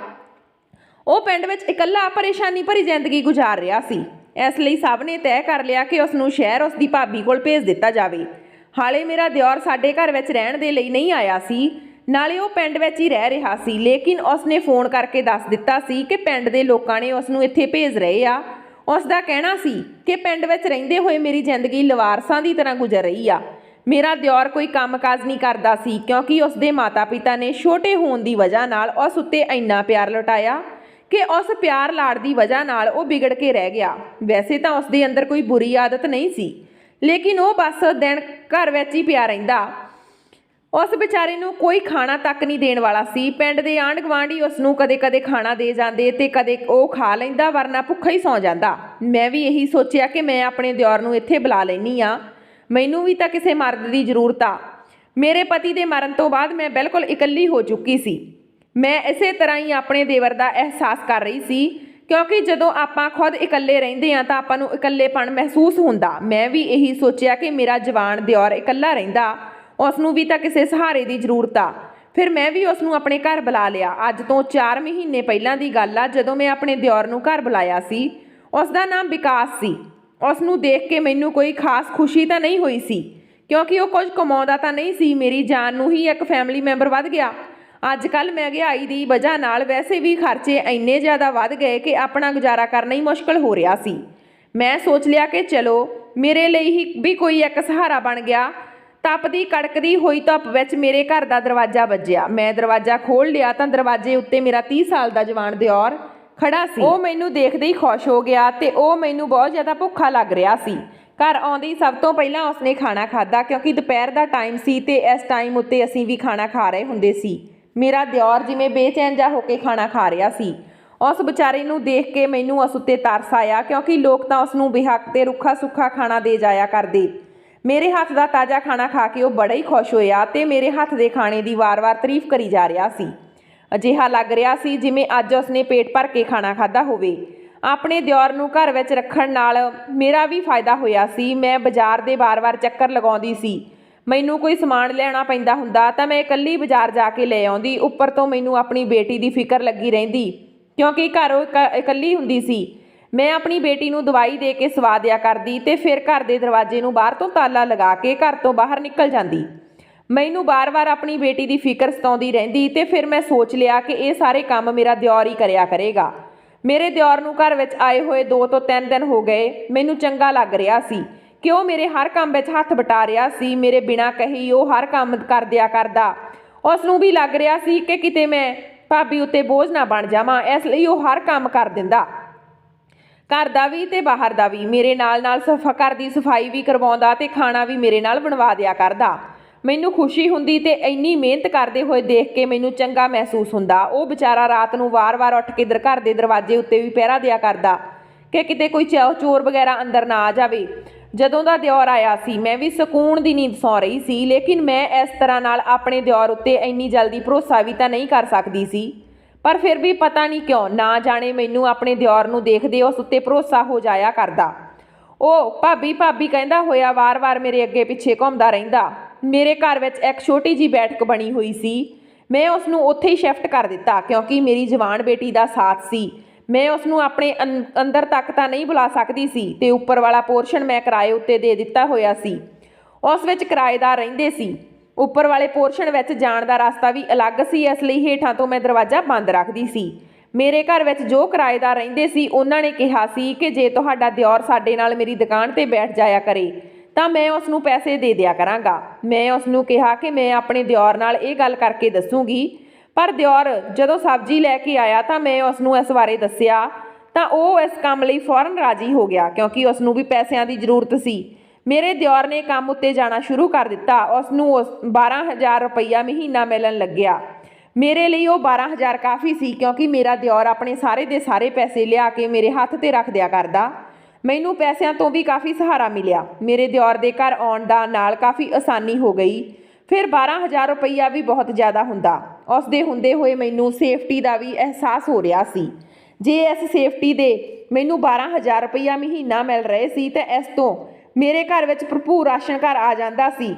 Speaker 1: ਉਹ ਪਿੰਡ ਵਿੱਚ ਇਕੱਲਾ ਪਰੇਸ਼ਾਨੀ ਭਰੀ ਜ਼ਿੰਦਗੀ ਗੁਜ਼ਾਰ ਰਿਹਾ ਸੀ। ਇਸ ਲਈ ਸਭ ਨੇ ਤੈਅ ਕਰ ਲਿਆ ਕਿ ਉਸ ਨੂੰ ਸ਼ਹਿਰ ਉਸ ਦੀ ਭਾਬੀ ਕੋਲ ਭੇਜ ਦਿੱਤਾ ਜਾਵੇ। ਹਾਲੇ ਮੇਰਾ ਦਿਓਰ ਸਾਡੇ ਘਰ ਵਿੱਚ ਰਹਿਣ ਦੇ ਲਈ ਨਹੀਂ ਆਇਆ ਸੀ। ਨਾਲੇ ਉਹ ਪਿੰਡ ਵਿੱਚ ਹੀ ਰਹਿ ਰਿਹਾ ਸੀ, ਲੇਕਿਨ ਉਸ ਨੇ ਫੋਨ ਕਰਕੇ ਦੱਸ ਦਿੱਤਾ ਸੀ ਕਿ ਪਿੰਡ ਦੇ ਲੋਕਾਂ ਨੇ ਉਸ ਨੂੰ ਇੱਥੇ ਭੇਜ ਰਹੇ ਆ। ਉਸ ਦਾ ਕਹਿਣਾ ਸੀ ਕਿ ਪਿੰਡ ਵਿੱਚ ਰਹਿੰਦੇ ਹੋਏ ਮੇਰੀ ਜ਼ਿੰਦਗੀ ਲਵਾਰਸਾਂ ਦੀ ਤਰ੍ਹਾਂ ਗੁਜ਼ਰ ਰਹੀ ਆ। ਮੇਰਾ ਦਿਓਰ ਕੋਈ ਕੰਮਕਾਜ ਨਹੀਂ ਕਰਦਾ ਸੀ, ਕਿਉਂਕਿ ਉਸ ਦੇ ਮਾਤਾ-ਪਿਤਾ ਨੇ ਛੋਟੇ ਹੋਣ ਦੀ ਵਜ੍ਹਾ ਨਾਲ ਉਸ ਉੱਤੇ ਇੰਨਾ ਪਿਆਰ ਲੁਟਾਇਆ ਕਿ ਉਸ ਪਿਆਰ ਲਾੜ ਦੀ ਵਜ੍ਹਾ ਨਾਲ ਉਹ ਵਿਗੜ ਕੇ ਰਹਿ ਗਿਆ। ਵੈਸੇ ਤਾਂ ਉਸ ਦੇ ਅੰਦਰ ਕੋਈ ਬੁਰੀ ਆਦਤ ਨਹੀਂ ਸੀ, ਲੇਕਿਨ ਉਹ ਬਸ ਦਿਨ ਘਰ ਵਿੱਚ ਹੀ ਪਿਆ ਰਹਿੰਦਾ। ਉਸ ਵਿਚਾਰੇ ਨੂੰ ਕੋਈ ਖਾਣਾ ਤੱਕ ਨਹੀਂ ਦੇਣ ਵਾਲਾ ਸੀ। ਪਿੰਡ ਦੇ ਆਂਢ ਗੁਆਂਢੀ ਉਸ ਨੂੰ ਕਦੇ-ਕਦੇ ਖਾਣਾ ਦੇ ਜਾਂਦੇ ਤੇ ਕਦੇ ਉਹ ਖਾ ਲੈਂਦਾ, ਵਰਨਾ ਭੁੱਖਾ ਹੀ ਸੌਂ ਜਾਂਦਾ। ਮੈਂ ਵੀ ਇਹੀ ਸੋਚਿਆ ਕਿ ਮੈਂ ਆਪਣੇ ਦਿਓਰ ਨੂੰ ਇੱਥੇ ਬੁਲਾ ਲੈਣੀ ਆ ਮੈਨੂੰ ਵੀ ਤਾਂ ਕਿਸੇ ਮਰਦ ਦੀ ਜ਼ਰੂਰਤ ਆ। ਮੇਰੇ ਪਤੀ ਦੇ ਮਰਨ ਤੋਂ ਬਾਅਦ ਮੈਂ ਬਿਲਕੁਲ ਇਕੱਲੀ ਹੋ ਚੁੱਕੀ ਸੀ। ਮੈਂ ਇਸੇ ਤਰ੍ਹਾਂ ਹੀ ਆਪਣੇ ਦੇਵਰ ਦਾ ਅਹਿਸਾਸ ਕਰ ਰਹੀ ਸੀ, ਕਿਉਂਕਿ ਜਦੋਂ ਆਪਾਂ ਖੁਦ ਇਕੱਲੇ ਰਹਿੰਦੇ ਆ ਤਾਂ ਆਪਾਂ ਨੂੰ ਇਕੱਲੇਪਣ ਮਹਿਸੂਸ ਹੁੰਦਾ। ਮੈਂ ਵੀ ਇਹੀ ਸੋਚਿਆ ਕਿ ਮੇਰਾ ਜਵਾਨ ਦਿਓਰ ਇਕੱਲਾ ਰਹਿੰਦਾ। ਉਸ ਨੂੰ ਵੀ ਤਾਂ ਕਿਸੇ ਸਹਾਰੇ ਦੀ ਜ਼ਰੂਰਤ ਆ। ਫਿਰ ਮੈਂ ਵੀ ਉਸ ਨੂੰ ਆਪਣੇ ਘਰ ਬੁਲਾ ਲਿਆ। ਅੱਜ ਤੋਂ 4 ਮਹੀਨੇ ਪਹਿਲਾਂ ਦੀ ਗੱਲ ਆ, ਜਦੋਂ ਮੈਂ ਆਪਣੇ ਦਿਓਰ ਨੂੰ ਘਰ ਬੁਲਾਇਆ ਸੀ। ਉਸ ਦਾ ਨਾਮ ਵਿਕਾਸ ਸੀ। ਉਸ ਨੂੰ ਦੇਖ ਕੇ ਮੈਨੂੰ ਕੋਈ ਖਾਸ ਖੁਸ਼ੀ ਤਾਂ ਨਹੀਂ ਹੋਈ ਸੀ, ਕਿਉਂਕਿ ਉਹ ਕੁਝ ਕਮਾਉਂਦਾ ਤਾਂ ਨਹੀਂ ਸੀ। ਮੇਰੀ ਜਾਨ ਨੂੰ ਹੀ ਇੱਕ ਫੈਮਿਲੀ ਮੈਂਬਰ ਵੱਧ ਗਿਆ। ਅੱਜ ਕੱਲ ਮਹਿੰਗਾਈ ਦੀ ਵਜ੍ਹਾ ਨਾਲ ਵੈਸੇ ਵੀ ਖਰਚੇ ਇੰਨੇ ਜ਼ਿਆਦਾ ਵੱਧ ਗਏ ਕਿ ਆਪਣਾ ਗੁਜ਼ਾਰਾ ਕਰਨਾ ਹੀ ਮੁਸ਼ਕਲ ਹੋ ਰਿਹਾ ਸੀ। ਮੈਂ ਸੋਚ ਲਿਆ ਕਿ ਚਲੋ, ਮੇਰੇ ਲਈ ਹੀ ਵੀ ਕੋਈ ਇੱਕ ਸਹਾਰਾ ਬਣ ਗਿਆ। ਤਪਦੀ ਕੜਕਦੀ ਹੋਈ ਧੁੱਪ ਵਿੱਚ ਮੇਰੇ ਘਰ ਦਾ ਦਰਵਾਜ਼ਾ ਵੱਜਿਆ। ਮੈਂ ਦਰਵਾਜ਼ਾ ਖੋਲ੍ਹ ਲਿਆ ਤਾਂ ਦਰਵਾਜ਼ੇ ਉੱਤੇ ਮੇਰਾ 30 ਸਾਲ ਦਾ ਜਵਾਨ ਦਿਓਰ ਖੜਾ ਸੀ। ਉਹ ਮੈਨੂੰ ਦੇਖਦੇ ਹੀ ਖੁਸ਼ ਹੋ ਗਿਆ ਤੇ ਉਹ ਮੈਨੂੰ ਬਹੁਤ ਜ਼ਿਆਦਾ ਭੁੱਖਾ ਲੱਗ ਰਿਹਾ ਸੀ। ਘਰ ਆਉਂਦੇ ਹੀ ਸਭ ਤੋਂ ਪਹਿਲਾਂ ਉਸਨੇ ਖਾਣਾ ਖਾਦਾ ਕਿਉਂਕਿ ਦੁਪਹਿਰ ਦਾ ਟਾਈਮ ਸੀ ਤੇ ਇਸ ਟਾਈਮ ਉੱਤੇ ਅਸੀਂ ਵੀ ਖਾਣਾ ਖਾ ਰਹੇ ਹੁੰਦੇ ਸੀ। ਮੇਰਾ ਦਿਓਰ ਜਿਵੇਂ ਬੇਚੈਨ ਜਾ ਹੋ ਕੇ ਖਾਣਾ ਖਾ ਰਿਹਾ ਸੀ। ਉਸ ਵਿਚਾਰੇ ਨੂੰ ਦੇਖ ਕੇ ਮੈਨੂੰ ਉਸ ਉੱਤੇ ਤਰਸ ਆਇਆ ਕਿਉਂਕਿ ਲੋਕ ਤਾਂ ਉਸ ਨੂੰ ਬੇਹੱਕ ਤੇ ਰੁੱਖਾ ਸੁੱਖਾ ਖਾਣਾ ਦੇ ਜਾਇਆ ਕਰਦੇ। ਮੇਰੇ ਹੱਥ ਦਾ ਤਾਜ਼ਾ ਖਾਣਾ ਖਾ ਕੇ ਉਹ ਬੜਾ ਹੀ ਖੁਸ਼ ਹੋਇਆ ਤੇ ਮੇਰੇ ਹੱਥ ਦੇ ਖਾਣੇ ਦੀ ਵਾਰ-ਵਾਰ ਤਾਰੀਫ ਕਰੀ ਜਾ ਰਿਹਾ ਸੀ। ਅਜਿਹਾ ਲੱਗ ਰਿਹਾ ਸੀ ਜਿਵੇਂ ਅੱਜ ਉਸਨੇ ਪੇਟ ਭਰ ਕੇ ਖਾਣਾ ਖਾਦਾ ਹੋਵੇ। ਆਪਣੇ ਦਿਓਰ ਨੂੰ ਘਰ ਵਿੱਚ ਰੱਖਣ ਨਾਲ ਮੇਰਾ ਵੀ ਫਾਇਦਾ ਹੋਇਆ ਸੀ। ਮੈਂ ਬਾਜ਼ਾਰ ਦੇ ਵਾਰ-ਵਾਰ ਚੱਕਰ ਲਗਾਉਂਦੀ ਸੀ। ਮੈਨੂੰ ਕੋਈ ਸਮਾਨ ਲੈਣਾ ਪੈਂਦਾ ਹੁੰਦਾ ਤਾਂ ਮੈਂ ਇਕੱਲੀ ਬਾਜ਼ਾਰ ਜਾ ਕੇ ਲੈ ਆਉਂਦੀ। ਉੱਪਰ ਤੋਂ ਮੈਨੂੰ ਆਪਣੀ ਬੇਟੀ ਦੀ ਫਿਕਰ ਲੱਗੀ ਰਹਿੰਦੀ ਕਿਉਂਕਿ ਘਰ ਉਹ ਇਕੱਲੀ ਹੁੰਦੀ ਸੀ। ਮੈਂ ਆਪਣੀ ਬੇਟੀ ਨੂੰ ਦਵਾਈ ਦੇ ਕੇ ਸਵਾ ਦਿਆ ਕਰਦੀ ਤੇ ਫਿਰ ਘਰ ਦੇ ਦਰਵਾਜ਼ੇ ਨੂੰ ਬਾਹਰ ਤੋਂ ਤਾਲਾ ਲਗਾ ਕੇ ਘਰ ਤੋਂ ਬਾਹਰ ਨਿਕਲ ਜਾਂਦੀ। ਮੈਨੂੰ ਬਾਰ-ਬਾਰ ਆਪਣੀ ਬੇਟੀ ਦੀ ਫਿਕਰ ਸਤਾਉਂਦੀ ਰਹਿੰਦੀ ਤੇ ਫਿਰ ਮੈਂ ਸੋਚ ਲਿਆ ਕਿ ਇਹ ਸਾਰੇ ਕੰਮ ਮੇਰਾ ਦਿਓਰ ਹੀ ਕਰਿਆ ਕਰੇਗਾ। ਮੇਰੇ ਦਿਓਰ ਨੂੰ ਘਰ ਵਿੱਚ ਆਏ ਹੋਏ 2 ਤੋਂ 3 ਦਿਨ ਹੋ ਗਏ, ਮੈਨੂੰ ਚੰਗਾ ਲੱਗ ਰਿਹਾ ਸੀ। ਕਿ ਉਹ ਮੇਰੇ ਹਰ ਕੰਮ ਵਿੱਚ ਹੱਥ ਬਟਾ ਰਿਹਾ ਸੀ, ਮੇਰੇ ਬਿਨਾਂ ਕਹੀ ਉਹ ਹਰ ਕੰਮ ਕਰ ਦਿਆ ਕਰਦਾ। ਉਸ ਨੂੰ ਵੀ ਲੱਗ ਰਿਹਾ ਸੀ ਕਿ ਕਿਤੇ ਮੈਂ ਭਾਬੀ ਉੱਤੇ ਬੋਝ ਨਾ ਬਣ ਜਾਵਾਂ, ਇਸ ਲਈ ਉਹ ਹਰ ਕੰਮ ਕਰ ਦਿੰਦਾ। ਘਰ ਦਾ ਵੀ ਤੇ ਬਾਹਰ ਦਾ ਵੀ। ਮੇਰੇ ਨਾਲ ਨਾਲ ਸਫਾ, ਘਰ ਦੀ ਸਫ਼ਾਈ ਵੀ ਕਰਵਾਉਂਦਾ ਤੇ ਖਾਣਾ ਵੀ ਮੇਰੇ ਨਾਲ ਬਣਵਾ ਦਿਆ ਕਰਦਾ। ਮੈਨੂੰ ਖੁਸ਼ੀ ਹੁੰਦੀ ਤੇ ਇੰਨੀ ਮਿਹਨਤ ਕਰਦੇ ਹੋਏ ਦੇਖ ਕੇ ਮੈਨੂੰ ਚੰਗਾ ਮਹਿਸੂਸ ਹੁੰਦਾ। ਉਹ ਵਿਚਾਰਾ ਰਾਤ ਨੂੰ ਵਾਰ-ਵਾਰ ਉੱਠ ਕੇ ਦਰ ਘਰ ਦੇ ਦਰਵਾਜ਼ੇ ਉੱਤੇ ਵੀ ਪਹਿਰਾ ਦਿਆ ਕਰਦਾ ਕਿ ਕਿਤੇ ਕੋਈ ਚੋ- ਚੋਰ ਵਗੈਰਾ ਅੰਦਰ ਨਾ ਆ ਜਾਵੇ। ਜਦੋਂ ਦਾ ਦਿਓਰ ਆਇਆ ਸੀ, ਮੈਂ ਵੀ ਸਕੂਨ ਦੀ ਨੀਂਦ ਸੌ ਰਹੀ ਸੀ, ਲੇਕਿਨ ਮੈਂ ਇਸ ਤਰ੍ਹਾਂ ਨਾਲ ਆਪਣੇ ਦਿਓਰ ਉੱਤੇ ਇੰਨੀ ਜਲਦੀ ਭਰੋਸਾ ਵੀ ਤਾਂ ਨਹੀਂ ਕਰ ਸਕਦੀ ਸੀ। ਪਰ ਫਿਰ ਵੀ ਪਤਾ ਨਹੀਂ ਕਿਉਂ ਨਾ ਜਾਣੇ ਮੈਨੂੰ ਆਪਣੇ ਦਿਓਰ ਨੂੰ ਦੇਖਦੇ ਉਸ ਉੱਤੇ ਭਰੋਸਾ ਹੋ ਜਾਇਆ ਕਰਦਾ। ਉਹ ਭਾਬੀ ਭਾਬੀ ਕਹਿੰਦਾ ਹੋਇਆ ਵਾਰ-ਵਾਰ ਮੇਰੇ ਅੱਗੇ ਪਿੱਛੇ ਘੁੰਮਦਾ ਰਹਿੰਦਾ। ਮੇਰੇ ਘਰ ਵਿੱਚ ਇੱਕ ਛੋਟੀ ਜੀ ਬੈਠਕ ਬਣੀ ਹੋਈ ਸੀ। ਮੈਂ ਉਸ ਨੂੰ ਉੱਥੇ ਹੀ ਸ਼ਿਫਟ ਕਰ ਦਿੱਤਾ ਕਿਉਂਕਿ ਮੇਰੀ ਜਵਾਨ ਬੇਟੀ ਦਾ ਸਾਥ ਸੀ। ਮੈਂ ਉਸ ਨੂੰ ਆਪਣੇ ਅੰ- ਅੰਦਰ ਤੱਕ ਤਾਂ ਨਹੀਂ ਬੁਲਾ ਸਕਦੀ ਸੀ ਤੇ ਉੱਪਰ ਵਾਲਾ ਪੋਰਸ਼ਨ ਮੈਂ ਕਿਰਾਏ ਉੱਤੇ ਦੇ ਦਿੱਤਾ ਹੋਇਆ ਸੀ। ਉਸ ਵਿੱਚ ਕਿਰਾਏਦਾਰ ਰਹਿੰਦੇ ਸੀ। ਉੱਪਰ ਵਾਲੇ ਪੋਰਸ਼ਨ ਵਿੱਚ ਜਾਣ ਦਾ ਰਸਤਾ ਵੀ ਅਲੱਗ ਸੀ, ਇਸ ਲਈ ਹੇਠਾਂ ਤੋਂ ਮੈਂ ਦਰਵਾਜ਼ਾ ਬੰਦ ਰੱਖਦੀ ਸੀ। ਮੇਰੇ ਘਰ ਵਿੱਚ ਜੋ ਕਿਰਾਏਦਾਰ ਰਹਿੰਦੇ ਸੀ, ਉਹਨਾਂ ਨੇ ਕਿਹਾ ਸੀ ਕਿ ਜੇ ਤੁਹਾਡਾ ਦਿਓਰ ਸਾਡੇ ਨਾਲ ਮੇਰੀ ਦੁਕਾਨ ਤੇ ਬੈਠ ਜਾਇਆ ਕਰੇ, ਤਾਂ ਮੈਂ ਉਸ ਨੂੰ ਪੈਸੇ ਦੇ ਦਿਆ ਕਰਾਂਗਾ। ਮੈਂ ਉਸ ਨੂੰ ਕਿਹਾ ਕਿ ਮੈਂ ਆਪਣੇ ਦਿਓਰ ਨਾਲ ਇਹ ਗੱਲ ਕਰਕੇ ਦੱਸੂਗੀ, ਪਰ ਦਿਓਰ ਜਦੋਂ ਸਬਜ਼ੀ ਲੈ ਕੇ ਆਇਆ ਤਾਂ ਮੈਂ ਉਸ ਨੂੰ ਇਸ ਬਾਰੇ ਦੱਸਿਆ, ਤਾਂ ਉਹ ਇਸ ਕੰਮ ਲਈ ਫੌਰਨ ਰਾਜੀ ਹੋ ਗਿਆ, ਕਿਉਂਕਿ ਉਸ ਨੂੰ ਵੀ ਪੈਸਿਆਂ ਦੀ ਜ਼ਰੂਰਤ ਸੀ। ਮੇਰੇ ਦਿਓਰ ਨੇ ਕੰਮ ਉੱਤੇ ਜਾਣਾ ਸ਼ੁਰੂ ਕਰ ਦਿੱਤਾ। ਉਸ ਨੂੰ ਉਸ 12000 ਰੁਪਈਆ ਮਹੀਨਾ ਮਿਲਣ ਲੱਗਿਆ। ਮੇਰੇ ਲਈ ਉਹ 12000 ਕਾਫੀ ਸੀ, ਕਿਉਂਕਿ ਮੇਰਾ ਦਿਓਰ ਆਪਣੇ ਸਾਰੇ ਦੇ ਸਾਰੇ ਪੈਸੇ ਲਿਆ ਕੇ ਮੇਰੇ ਹੱਥ ਤੇ ਰੱਖ ਦਿਆ ਕਰਦਾ। ਮੈਨੂੰ ਪੈਸਿਆਂ ਤੋਂ ਵੀ ਕਾਫੀ ਸਹਾਰਾ ਮਿਲਿਆ। ਮੇਰੇ ਦਿਓਰ ਦੇ ਘਰ ਆਉਣ ਦਾ ਨਾਲ ਕਾਫੀ ਆਸਾਨੀ ਹੋ ਗਈ। ਫਿਰ 12000 ਰੁਪਈਆ ਵੀ ਬਹੁਤ ਜ਼ਿਆਦਾ ਹੁੰਦਾ। ਉਸ ਦੇ ਹੁੰਦੇ ਹੋਏ ਮੈਨੂੰ ਸੇਫਟੀ ਦਾ ਵੀ ਅਹਿਸਾਸ ਹੋ ਰਿਹਾ ਸੀ। ਜੇ ਇਸ ਸੇਫਟੀ ਦੇ ਮੈਨੂੰ 12000 ਰੁਪਈਆ ਮਹੀਨਾ ਮਿਲ ਰਹੇ ਸੀ, ਤਾਂ ਇਸ ਤੋਂ ਮੇਰੇ ਘਰ ਵਿੱਚ ਭਰਪੂਰ ਰਾਸ਼ਨ ਘਰ ਆ ਜਾਂਦਾ ਸੀ।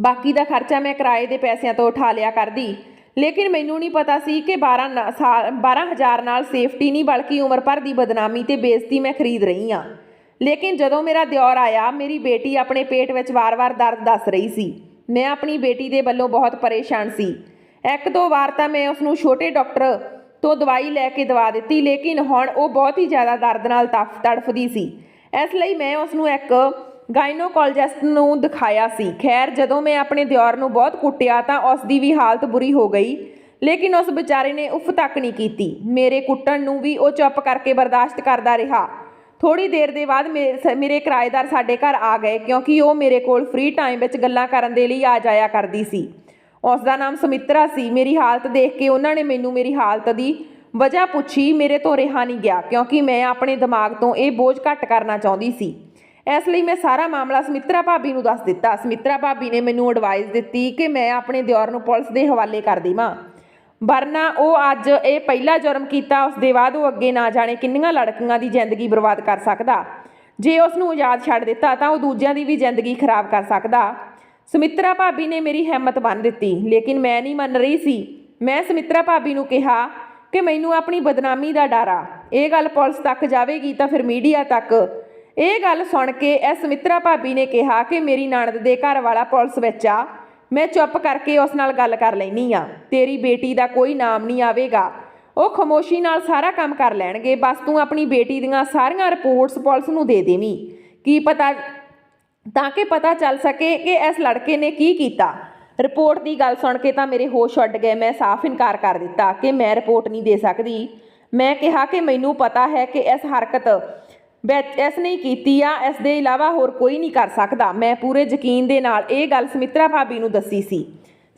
Speaker 1: ਬਾਕੀ ਦਾ ਖਰਚਾ ਮੈਂ ਕਿਰਾਏ ਦੇ ਪੈਸਿਆਂ ਤੋਂ ਉਠਾ ਲਿਆ ਕਰਦੀ। ਲੇਕਿਨ ਮੈਨੂੰ ਨਹੀਂ ਪਤਾ ਸੀ ਕਿ 12 ਨਾ- ਸਾਲ 12000 ਨਾਲ ਸੇਫਟੀ ਨਹੀਂ, ਬਲਕਿ ਉਮਰ ਭਰ ਦੀ ਬਦਨਾਮੀ ਤੇ ਬੇਇੱਜ਼ਤੀ ਮੈਂ ਖਰੀਦ ਰਹੀ ਹਾਂ। ਲੇਕਿਨ ਜਦੋਂ ਮੇਰਾ ਦਿਓਰ ਆਇਆ, ਮੇਰੀ ਬੇਟੀ ਆਪਣੇ ਪੇਟ ਵਿੱਚ ਵਾਰ-ਵਾਰ ਦਰਦ ਦੱਸ ਰਹੀ ਸੀ। ਮੈਂ ਆਪਣੀ ਬੇਟੀ ਦੇ ਵੱਲੋਂ ਬਹੁਤ ਪਰੇਸ਼ਾਨ ਸੀ। ਇੱਕ ਦੋ ਵਾਰ ਤਾਂ ਮੈਂ ਉਸ ਨੂੰ ਛੋਟੇ ਡਾਕਟਰ ਤੋਂ ਦਵਾਈ ਲੈ ਕੇ ਦਵਾ ਦਿੱਤੀ, ਲੇਕਿਨ ਹੁਣ ਉਹ ਬਹੁਤ ਹੀ ਜ਼ਿਆਦਾ ਦਰਦ ਨਾਲ ਤੜਫ ਤੜਫਦੀ ਸੀ। ਇਸ ਲਈ ਮੈਂ ਉਸ ਨੂੰ ਇੱਕ ਗਾਇਨੋਕੋਲੋਜਿਸਟ ਨੂੰ ਦਿਖਾਇਆ ਸੀ। ਖੈਰ, ਜਦੋਂ ਮੈਂ ਆਪਣੇ ਦਿਓਰ ਨੂੰ ਬਹੁਤ ਕੁੱਟਿਆ ਤਾਂ ਉਸ ਦੀ ਵੀ ਹਾਲਤ ਬੁਰੀ ਹੋ ਗਈ, ਲੇਕਿਨ ਉਸ ਵਿਚਾਰੇ ਨੇ ਉਫ ਤੱਕ ਨਹੀਂ ਕੀਤੀ। ਮੇਰੇ ਕੁੱਟਣ ਨੂੰ ਵੀ ਉਹ ਚੁੱਪ ਕਰਕੇ ਬਰਦਾਸ਼ਤ ਕਰਦਾ ਰਿਹਾ। ਥੋੜੀ ਦੇਰ ਦੇ ਬਾਅਦ ਮੇ- ਸ- ਮੇਰੇ ਕਿਰਾਏਦਾਰ ਸਾਡੇ ਘਰ ਆ ਗਏ, ਕਿਉਂਕਿ ਉਹ ਮੇਰੇ ਕੋਲ ਫ੍ਰੀ ਟਾਈਮ ਵਿੱਚ ਗੱਲਾਂ ਕਰਨ ਦੇ ਲਈ ਆ ਜਾਇਆ ਕਰਦੀ ਸੀ। ਉਸ ਦਾ ਨਾਮ ਸੁਮਿਤਰਾ ਸੀ। ਮੇਰੀ ਹਾਲਤ ਦੇਖ ਕੇ ਉਹਨਾਂ ਨੇ ਮੈਨੂੰ ਮੇਰੀ ਹਾਲਤ ਦੀ ਵਜ੍ਹਾ ਪੁੱਛੀ ਮੇਰੇ ਤੋਂ ਰਿਹਾ ਨਹੀਂ ਗਿਆ, ਕਿਉਂਕਿ ਮੈਂ ਆਪਣੇ ਦਿਮਾਗ ਤੋਂ ਇਹ ਬੋਝ ਘੱਟ ਕਰਨਾ ਚਾਹੁੰਦੀ ਸੀ। ਇਸ ਲਈ ਮੈਂ ਸਾਰਾ ਮਾਮਲਾ ਸਮਿਤਰਾ ਭਾਬੀ ਨੂੰ ਦੱਸ ਦਿੱਤਾ। ਸਮਿਤਰਾ ਭਾਬੀ ਨੇ ਮੈਨੂੰ ਐਡਵਾਈਸ ਦਿੱਤੀ ਕਿ ਮੈਂ ਆਪਣੇ ਦਿਓਰ ਨੂੰ ਪੁਲਿਸ ਦੇ ਹਵਾਲੇ ਕਰ ਦੇਵਾਂ। ਵਰਨਾ ਉਹ ਅੱਜ ਇਹ ਪਹਿਲਾ ਜੁਰਮ ਕੀਤਾ ਉਸ ਦੇ ਬਾਅਦ ਉਹ ਅੱਗੇ ਨਾ ਜਾਣੇ ਕਿੰਨੀਆਂ ਲੜਕੀਆਂ ਦੀ ਜ਼ਿੰਦਗੀ ਬਰਬਾਦ ਕਰ ਸਕਦਾ। ਜੇ ਉਸ ਨੂੰ ਆਜ਼ਾਦ ਛੱਡ ਦਿੱਤਾ, ਤਾਂ ਉਹ ਦੂਜਿਆਂ ਦੀ ਵੀ ਜ਼ਿੰਦਗੀ ਖਰਾਬ ਕਰ ਸਕਦਾ। ਸੁਮਿਤਰਾ ਭਾਬੀ ਨੇ ਮੇਰੀ ਹਿੰਮਤ ਬੰਨ ਦਿੱਤੀ, ਲੇਕਿਨ ਮੈਂ ਨਹੀਂ ਮੰਨ ਰਹੀ ਸੀ। ਮੈਂ ਸਮਿਤਰਾ ਭਾਬੀ ਨੂੰ ਕਿਹਾ ਕਿ ਮੈਨੂੰ ਆਪਣੀ ਬਦਨਾਮੀ ਦਾ ਡਰ ਆ। ਇਹ ਗੱਲ ਪੁਲਿਸ ਤੱਕ ਜਾਵੇਗੀ ਤਾਂ ਫਿਰ ਮੀਡੀਆ ਤੱਕ। ਇਹ ਗੱਲ ਸੁਣ ਕੇ ਐਸ ਸਮਿਤਰਾ ਭਾਬੀ ਨੇ ਕਿਹਾ ਕਿ ਮੇਰੀ ਨਣਦ ਦੇ ਘਰ ਵਾਲਾ ਪੁਲਿਸ ਵਿੱਚ ਆ। ਮੈਂ ਚੁੱਪ ਕਰਕੇ ਉਸ ਨਾਲ ਗੱਲ ਕਰ ਲੈਣੀ ਆ ਤੇਰੀ ਬੇਟੀ ਦਾ ਕੋਈ ਨਾਮ ਨਹੀਂ ਆਵੇਗਾ। ਉਹ ਖਮੋਸ਼ੀ ਨਾਲ ਸਾਰਾ ਕੰਮ ਕਰ ਲੈਣਗੇ। ਬਸ ਤੂੰ ਆਪਣੀ ਬੇਟੀ ਦੀਆਂ ਸਾਰੀਆਂ ਰਿਪੋਰਟਸ ਪੁਲਿਸ ਨੂੰ ਦੇ ਦੇਵੀਂ। ਕੀ ਪਤਾ ਤਾਂ ਕਿ ਪਤਾ ਚੱਲ ਸਕੇ ਕਿ ਇਸ ਲੜਕੇ ਨੇ ਕੀ ਕੀਤਾ। ਰਿਪੋਰਟ ਦੀ ਗੱਲ ਸੁਣ ਕੇ ਤਾਂ ਮੇਰੇ ਹੋਸ਼ ਛੱਡ ਗਏ। ਮੈਂ ਸਾਫ਼ ਇਨਕਾਰ ਕਰ ਦਿੱਤਾ ਕਿ ਮੈਂ ਰਿਪੋਰਟ ਨਹੀਂ ਦੇ ਸਕਦੀ। ਮੈਂ ਕਿਹਾ ਕਿ ਮੈਨੂੰ ਪਤਾ ਹੈ ਕਿ ਇਸ ਹਰਕਤ ਵਿੱਚ ਇਸ ਨੇ ਕੀਤੀ ਆ, ਇਸ ਦੇ ਇਲਾਵਾ ਹੋਰ ਕੋਈ ਨਹੀਂ ਕਰ ਸਕਦਾ। ਮੈਂ ਪੂਰੇ ਯਕੀਨ ਦੇ ਨਾਲ ਇਹ ਗੱਲ ਸਮਿਤਰਾ ਭਾਬੀ ਨੂੰ ਦੱਸੀ ਸੀ।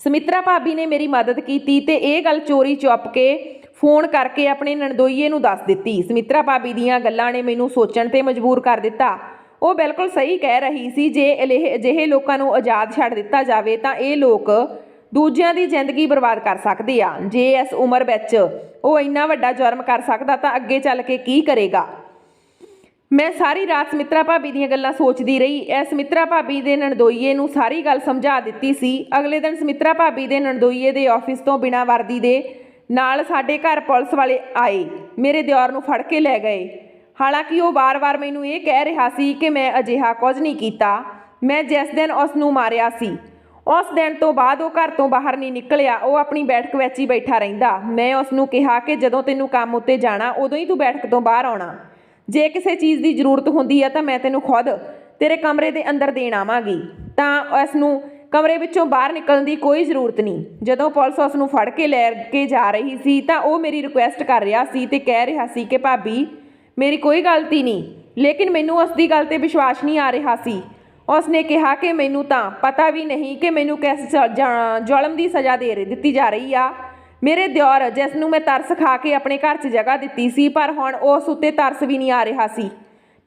Speaker 1: ਸਮਿਤਰਾ ਭਾਬੀ ਨੇ ਮੇਰੀ ਮਦਦ ਕੀਤੀ ਤੇ ਇਹ ਗੱਲ ਚੋਰੀ ਚੁੱਪ ਕੇ ਫੋਨ ਕਰਕੇ ਆਪਣੇ ਨਣਦੋਈਏ ਨੂੰ ਦੱਸ ਦਿੱਤੀ। ਸਮਿਤਰਾ ਭਾਬੀ ਦੀਆਂ ਗੱਲਾਂ ਨੇ ਮੈਨੂੰ ਸੋਚਣ ਤੇ ਮਜਬੂਰ ਕਰ ਦਿੱਤਾ। ਉਹ ਬਿਲਕੁਲ ਸਹੀ ਕਹਿ ਰਹੀ ਸੀ, ਜੇ ਇਹ ਅਜਿਹੇ ਲੋਕਾਂ ਨੂੰ ਆਜ਼ਾਦ ਛੱਡ ਦਿੱਤਾ ਜਾਵੇ ਤਾਂ ਇਹ ਲੋਕ ਦੂਜਿਆਂ ਦੀ ਜ਼ਿੰਦਗੀ ਬਰਬਾਦ ਕਰ ਸਕਦੇ ਆ। ਜੇ ਇਸ ਉਮਰ ਵਿੱਚ ਉਹ ਇੰਨਾ ਵੱਡਾ ਜੁਰਮ ਕਰ ਸਕਦਾ ਤਾਂ ਅੱਗੇ ਚੱਲ ਕੇ ਕੀ ਕਰੇਗਾ? ਮੈਂ ਸਾਰੀ ਰਾਤ ਸਮਿਤਰਾ ਭਾਬੀ ਦੀਆਂ ਗੱਲਾਂ ਸੋਚਦੀ ਰਹੀ। ਐ ਸਮਿਤਰਾ ਭਾਬੀ ਦੇ ਨਣਦੋਈਏ ਨੂੰ ਸਾਰੀ ਗੱਲ ਸਮਝਾ ਦਿੱਤੀ ਸੀ। ਅਗਲੇ ਦਿਨ ਸਮਿਤਰਾ ਭਾਬੀ ਦੇ ਨਣਦੋਈਏ ਦੇ ਆਫਿਸ ਤੋਂ ਬਿਨਾਂ ਵਰਦੀ ਦੇ ਨਾਲ ਸਾਡੇ ਘਰ ਪੁਲਿਸ ਵਾਲੇ ਆਏ। ਮੇਰੇ ਦਿਓਰ ਨੂੰ ਫੜ ਕੇ ਲੈ ਗਏ। ਹਾਲਾਂਕਿ ਉਹ ਵਾਰ-ਵਾਰ ਮੈਨੂੰ ਇਹ ਕਹਿ ਰਿਹਾ ਸੀ ਕਿ ਮੈਂ ਅਜਿਹਾ ਕੁਝ ਨਹੀਂ ਕੀਤਾ। ਮੈਂ ਜਿਸ ਦਿਨ ਉਸ ਨੂੰ ਮਾਰਿਆ ਸੀ, ਉਸ ਦਿਨ ਤੋਂ ਬਾਅਦ ਉਹ ਘਰ ਤੋਂ ਬਾਹਰ ਨਹੀਂ ਨਿਕਲਿਆ, ਉਹ ਆਪਣੀ ਬੈਠਕ ਵਿੱਚ ਹੀ ਬੈਠਾ ਰਹਿੰਦਾ। ਮੈਂ ਉਸ ਨੂੰ ਕਿਹਾ ਕਿ ਜਦੋਂ ਤੈਨੂੰ ਕੰਮ ਉੱਤੇ ਜਾਣਾ, ਉਦੋਂ ਹੀ ਤੂੰ ਬੈਠਕ ਤੋਂ ਬਾਹਰ ਆਉਣਾ। ਜੇ ਕਿਸੇ ਚੀਜ਼ ਦੀ ਜ਼ਰੂਰਤ ਹੁੰਦੀ ਹੈ ਤਾਂ ਮੈਂ ਤੈਨੂੰ ਖੁਦ ਤੇਰੇ ਕਮਰੇ ਦੇ ਅੰਦਰ ਦੇਣ ਆਵਾਂਗੀ। ਤਾਂ ਇਸ ਨੂੰ ਕਮਰੇ ਵਿੱਚੋਂ ਬਾਹਰ ਨਿਕਲਣ ਦੀ ਕੋਈ ਜ਼ਰੂਰਤ ਨਹੀਂ। ਜਦੋਂ ਪੁਲਿਸ ਉਸ ਨੂੰ ਫੜ ਕੇ ਲੈ ਕੇ ਜਾ ਰਹੀ ਸੀ ਤਾਂ ਉਹ ਮੇਰੀ ਰਿਕੁਐਸਟ ਕਰ ਰਿਹਾ ਸੀ ਤੇ ਕਹਿ ਰਿਹਾ ਸੀ ਕਿ ਭਾਬੀ ਮੇਰੀ ਕੋਈ ਗਲਤੀ ਨਹੀਂ। ਲੇਕਿਨ ਮੈਨੂੰ ਉਸ ਦੀ ਗੱਲ ਤੇ ਵਿਸ਼ਵਾਸ ਨਹੀਂ ਆ ਰਿਹਾ ਸੀ। ਉਸ ਨੇ ਕਿਹਾ ਕਿ ਮੈਨੂੰ ਤਾਂ ਪਤਾ ਵੀ ਨਹੀਂ ਕਿ ਮੈਨੂੰ ਕਿਸ ਜ- ਜ਼ੁਲਮ ਦੀ ਸਜ਼ਾ ਦੇ ਰਹੀ ਦਿੱਤੀ ਜਾ ਰਹੀ ਆ। ਮੇਰੇ ਦਿਓਰ ਜਿਸ ਨੂੰ ਮੈਂ ਤਰਸ ਖਾ ਕੇ ਆਪਣੇ ਘਰ 'ਚ ਜਗ੍ਹਾ ਦਿੱਤੀ ਸੀ, ਪਰ ਹੁਣ ਉਸ ਉੱਤੇ ਤਰਸ ਵੀ ਨਹੀਂ ਆ ਰਿਹਾ ਸੀ।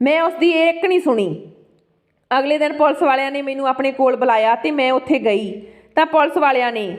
Speaker 1: ਮੈਂ ਉਸ ਦੀ ਇੱਕ ਨਹੀਂ ਸੁਣੀ। ਅਗਲੇ ਦਿਨ ਪੁਲਿਸ ਵਾਲਿਆਂ ਨੇ ਮੈਨੂੰ ਆਪਣੇ ਕੋਲ ਬੁਲਾਇਆ ਤੇ ਮੈਂ ਉੱਥੇ ਗਈ। ਤਾਂ ਪੁਲਿਸ ਵਾਲਿਆਂ ਨੇ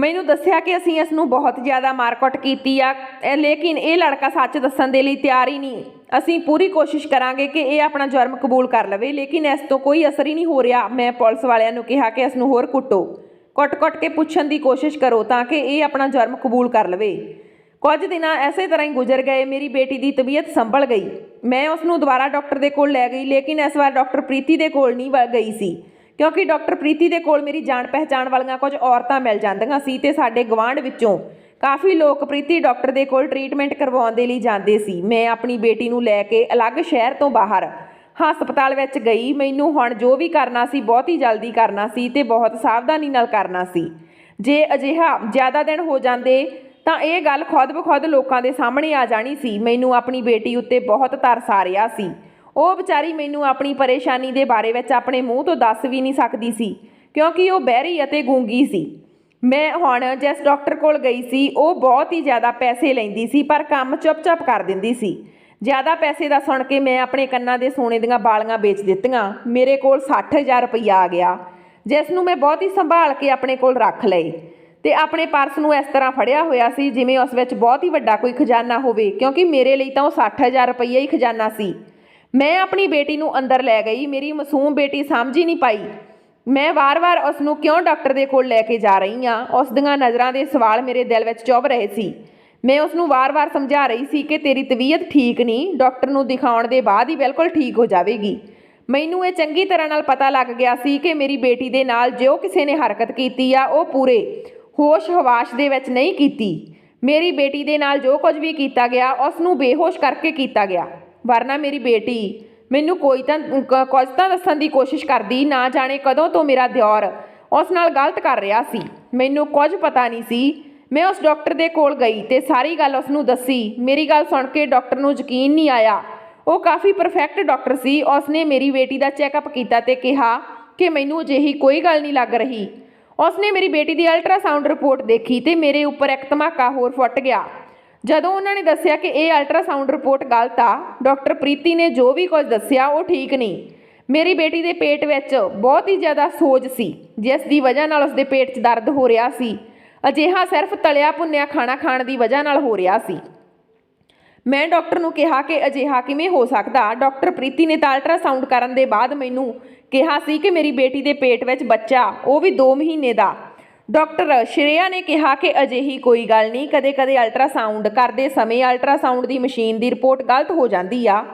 Speaker 1: ਮੈਨੂੰ ਦੱਸਿਆ ਕਿ ਅਸੀਂ ਇਸ ਨੂੰ ਬਹੁਤ ਜ਼ਿਆਦਾ ਮਾਰਕਟ ਕੀਤੀ ਆ ਲੇਕਿਨ ਇਹ ਲੜਕਾ ਸੱਚ ਦੱਸਣ ਦੇ ਲਈ ਤਿਆਰ ਹੀ ਨਹੀਂ। ਅਸੀਂ ਪੂਰੀ ਕੋਸ਼ਿਸ਼ ਕਰਾਂਗੇ ਕਿ ਇਹ ਆਪਣਾ ਜੁਰਮ ਕਬੂਲ ਕਰ ਲਵੇ, ਲੇਕਿਨ ਇਸ ਤੋਂ ਕੋਈ ਅਸਰ ਹੀ ਨਹੀਂ ਹੋ ਰਿਹਾ। ਮੈਂ ਪੁਲਿਸ ਵਾਲਿਆਂ ਨੂੰ ਕਿਹਾ ਕਿ ਇਸ ਨੂੰ ਹੋਰ ਕੁੱਟੋ। ਕੁੱਟ-ਕੁੱਟ ਕੇ ਪੁੱਛਣ ਦੀ ਕੋਸ਼ਿਸ਼ ਕਰੋ ਤਾਂ ਕਿ ਇਹ ਆਪਣਾ ਜੁਰਮ ਕਬੂਲ ਕਰ ਲਵੇ। ਕੁਝ ਦਿਨਾਂ ਐਸੇ ਤਰ੍ਹਾਂ ਹੀ ਗੁਜ਼ਰ ਗਏ, ਮੇਰੀ ਬੇਟੀ ਦੀ ਤਬੀਅਤ ਸੰਭਲ ਗਈ। ਮੈਂ ਉਸ ਨੂੰ ਦੁਬਾਰਾ ਡਾਕਟਰ ਦੇ ਕੋਲ ਲੈ ਗਈ, ਲੇਕਿਨ ਇਸ ਵਾਰ ਡਾਕਟਰ ਪ੍ਰੀਤੀ ਦੇ ਕੋਲ ਨਹੀਂ ਵ- ਗਈ ਸੀ। ਕਿਉਂਕਿ ਡਾਕਟਰ ਪ੍ਰੀਤੀ ਦੇ ਕੋਲ ਮੇਰੀ ਜਾਣ ਪਹਿਚਾਣ ਵਾਲੀਆਂ ਕੁਝ ਔਰਤਾਂ ਮਿਲ ਜਾਂਦੀਆਂ ਸੀ ਤੇ ਸਾਡੇ ਗਵਾਂਢ ਵਿੱਚੋਂ ਕਾਫੀ ਲੋਕ ਪ੍ਰੀਤੀ ਡਾਕਟਰ ਦੇ ਕੋਲ ਟ੍ਰੀਟਮੈਂਟ ਕਰਵਾਉਣ ਦੇ ਲਈ ਜਾਂਦੇ ਸੀ। ਮੈਂ ਆਪਣੀ ਬੇਟੀ ਨੂੰ ਲੈ ਕੇ ਅਲੱਗ ਸ਼ਹਿਰ ਤੋਂ ਬਾਹਰ ਹਸਪਤਾਲ ਵਿੱਚ ਗਈ। ਮੈਨੂੰ ਹੁਣ ਜੋ ਵੀ ਕਰਨਾ ਸੀ, ਬਹੁਤ ਹੀ ਜਲਦੀ ਕਰਨਾ ਸੀ ਤੇ ਬਹੁਤ ਸਾਵਧਾਨੀ ਨਾਲ ਕਰਨਾ ਸੀ। ਜੇ ਅਜਿਹਾ ਜ਼ਿਆਦਾ ਦਿਨ ਹੋ ਜਾਂਦੇ ਤਾਂ ਇਹ ਗੱਲ ਖੁਦ ਬਖੁਦ ਲੋਕਾਂ ਦੇ ਸਾਹਮਣੇ ਆ ਜਾਣੀ ਸੀ। ਮੈਨੂੰ ਆਪਣੀ ਬੇਟੀ ਉੱਤੇ ਬਹੁਤ ਤਰਸ ਆ ਰਿਹਾ ਸੀ। ਉਹ ਵਿਚਾਰੀ ਮੈਨੂੰ ਆਪਣੀ ਪਰੇਸ਼ਾਨੀ ਦੇ ਬਾਰੇ ਵਿੱਚ ਆਪਣੇ ਮੂੰਹ ਤੋਂ ਦੱਸ ਵੀ ਨਹੀਂ ਸਕਦੀ ਸੀ, ਕਿਉਂਕਿ ਉਹ ਬਹਿਰੀ ਅਤੇ ਗੂੰਗੀ ਸੀ। ਮੈਂ ਹੁਣ ਜਿਸ ਡਾਕਟਰ ਕੋਲ ਗਈ ਸੀ, ਉਹ ਬਹੁਤ ਹੀ ਜ਼ਿਆਦਾ ਪੈਸੇ ਲੈਂਦੀ ਸੀ, ਪਰ ਕੰਮ ਚੁੱਪ-ਚਾਪ ਕਰ ਦਿੰਦੀ ਸੀ। ਜ਼ਿਆਦਾ ਪੈਸੇ ਦਾ ਸੁਣ ਕੇ ਮੈਂ ਆਪਣੇ ਕੰਨਾਂ ਦੇ ਸੋਨੇ ਦੀਆਂ ਬਾਲੀਆਂ ਵੇਚ ਦਿੱਤੀਆਂ। ਮੇਰੇ ਕੋਲ 60000 ਰੁਪਈਆ ਆ ਗਿਆ, ਜਿਸ ਨੂੰ ਮੈਂ ਬਹੁਤ ਹੀ ਸੰਭਾਲ ਕੇ ਆਪਣੇ ਕੋਲ ਰੱਖ ਲਏ। ਤੇ ਆਪਣੇ ਪਰਸ ਨੂੰ ਇਸ ਤਰ੍ਹਾਂ ਫੜਿਆ ਹੋਇਆ ਸੀ, ਜਿਵੇਂ ਉਸ ਵਿੱਚ ਬਹੁਤ ਹੀ ਵੱਡਾ ਕੋਈ ਖਜ਼ਾਨਾ ਹੋਵੇ, ਕਿਉਂਕਿ ਮੇਰੇ ਲਈ ਤਾਂ ਉਹ 60000 ਰੁਪਈਆ ਹੀ ਖਜ਼ਾਨਾ ਸੀ। ਮੈਂ ਆਪਣੀ ਬੇਟੀ ਨੂੰ ਅੰਦਰ ਲੈ ਗਈ, ਮੇਰੀ ਮਾਸੂਮ ਬੇਟੀ ਸਮਝ ਹੀ ਨਹੀਂ ਪਾਈ। ਮੈਂ ਵਾਰ-ਵਾਰ ਉਸ ਨੂੰ ਕਿਉਂ ਡਾਕਟਰ ਦੇ ਕੋਲ ਲੈ ਕੇ ਜਾ ਰਹੀ ਹਾਂ ਉਸ ਦੀਆਂ ਨਜ਼ਰਾਂ ਦੇ ਸਵਾਲ ਮੇਰੇ ਦਿਲ ਵਿੱਚ ਚੁੱਭ ਰਹੇ ਸੀ। ਮੈਂ ਉਸ ਨੂੰ ਵਾਰ-ਵਾਰ ਸਮਝਾ ਰਹੀ ਸੀ ਕਿ ਤੇਰੀ ਤਬੀਅਤ ਠੀਕ ਨਹੀਂ, ਡਾਕਟਰ ਨੂੰ ਦਿਖਾਉਣ ਦੇ ਬਾਅਦ ਹੀ ਬਿਲਕੁਲ ਠੀਕ ਹੋ ਜਾਵੇਗੀ। ਮੈਨੂੰ ਇਹ ਚੰਗੀ ਤਰ੍ਹਾਂ ਨਾਲ ਪਤਾ ਲੱਗ ਗਿਆ ਸੀ ਕਿ ਮੇਰੀ ਬੇਟੀ ਦੇ ਨਾਲ ਜੋ ਕਿਸੇ ਨੇ ਹਰਕਤ ਕੀਤੀ ਆ, ਉਹ ਪੂਰੇ ਹੋਸ਼ ਹਵਾਸ਼ ਦੇ ਵਿੱਚ ਨਹੀਂ ਕੀਤੀ। ਮੇਰੀ ਬੇਟੀ ਦੇ ਨਾਲ ਜੋ ਕੁਝ ਵੀ ਕੀਤਾ ਗਿਆ ਉਸ ਨੂੰ ਬੇਹੋਸ਼ ਕਰਕੇ ਕੀਤਾ ਗਿਆ। ਵਰਨਾ ਮੇਰੀ ਬੇਟੀ। ਮੈਨੂੰ ਕੋਈ ਤਾਂ ਕ- ਕੁਝ ਤਾਂ ਦੱਸਣ ਦੀ ਕੋਸ਼ਿਸ਼ ਕਰਦੀ, ਨਾ ਜਾਣੇ ਕਦੋਂ ਤੋਂ ਮੇਰਾ ਦਿਓਰ ਉਸ ਨਾਲ ਗਲਤ ਕਰ ਰਿਹਾ ਸੀ। ਮੈਨੂੰ ਕੁਝ ਪਤਾ ਨਹੀਂ ਸੀ। ਮੈਂ ਉਸ ਡਾਕਟਰ ਦੇ ਕੋਲ ਗਈ ਤੇ ਸਾਰੀ ਗੱਲ ਉਸ ਨੂੰ ਦੱਸੀ। ਮੇਰੀ ਗੱਲ ਸੁਣ ਕੇ ਡਾਕਟਰ ਨੂੰ ਯਕੀਨ ਨਹੀਂ ਆਇਆ। ਉਹ ਕਾਫੀ ਪਰਫੈਕਟ ਡਾਕਟਰ ਸੀ। ਉਸਨੇ ਮੇਰੀ ਬੇਟੀ ਦਾ ਚੈੱਕਅਪ ਕੀਤਾ ਤੇ ਕਿਹਾ ਕਿ ਮੈਨੂੰ ਅਜਿਹੀ ਕੋਈ ਗੱਲ ਨਹੀਂ ਲੱਗ ਰਹੀ। ਉਸਨੇ ਮੇਰੀ ਬੇਟੀ ਦੀ ਅਲਟਰਾਸਾਊਂਡ ਰਿਪੋਰਟ ਦੇਖੀ ਤੇ ਮੇਰੇ ਉੱਪਰ ਇੱਕ ਧਮਾਕਾ ਹੋਰ ਫੁੱਟ ਗਿਆ। ਜਦੋਂ ਉਹਨਾਂ ਨੇ ਦੱਸਿਆ ਕਿ ਇਹ ਅਲਟਰਾਸਾਊਂਡ ਰਿਪੋਰਟ ਗਲਤ ਆ, ਡਾਕਟਰ ਪ੍ਰੀਤੀ ਨੇ ਜੋ ਵੀ ਕੁਝ ਦੱਸਿਆ ਉਹ ਠੀਕ ਨਹੀਂ। ਮੇਰੀ ਬੇਟੀ ਦੇ ਪੇਟ ਵਿੱਚ ਬਹੁਤ ਹੀ ਜ਼ਿਆਦਾ ਸੋਜ ਸੀ, ਜਿਸ ਦੀ ਵਜ੍ਹਾ ਨਾਲ ਉਸਦੇ ਪੇਟ 'ਚ ਦਰਦ ਹੋ ਰਿਹਾ ਸੀ। ਅਜਿਹਾ ਸਿਰਫ ਤਲਿਆ ਭੁੰਨਿਆ ਖਾਣਾ ਖਾਣ ਦੀ ਵਜ੍ਹਾ ਨਾਲ ਹੋ ਰਿਹਾ ਸੀ। ਮੈਂ ਡਾਕਟਰ ਨੂੰ ਕਿਹਾ ਕਿ ਅਜਿਹਾ ਕਿਵੇਂ ਹੋ ਸਕਦਾ? ਡਾਕਟਰ ਪ੍ਰੀਤੀ ਨੇ ਤਾਂ ਅਲਟਰਾਸਾਊਂਡ ਕਰਨ ਦੇ ਬਾਅਦ ਮੈਨੂੰ ਕਿਹਾ ਸੀ ਕਿ ਮੇਰੀ ਬੇਟੀ ਦੇ ਪੇਟ ਵਿੱਚ ਬੱਚਾ, ਉਹ ਵੀ 2 ਮਹੀਨੇ ਦਾ। ਡਾਕਟਰ ਸ਼੍ਰੇਆ ਨੇ ਕਿਹਾ ਕਿ ਅਜਿਹੀ ਕੋਈ ਗੱਲ ਨਹੀਂ, ਕਦੇ-ਕਦੇ ਅਲਟਰਾਸਾਊਂਡ ਕਰਦੇ ਸਮੇਂ ਅਲਟਰਾਸਾਊਂਡ ਦੀ ਮਸ਼ੀਨ ਦੀ ਰਿਪੋਰਟ ਗਲਤ ਹੋ ਜਾਂਦੀ ਆ।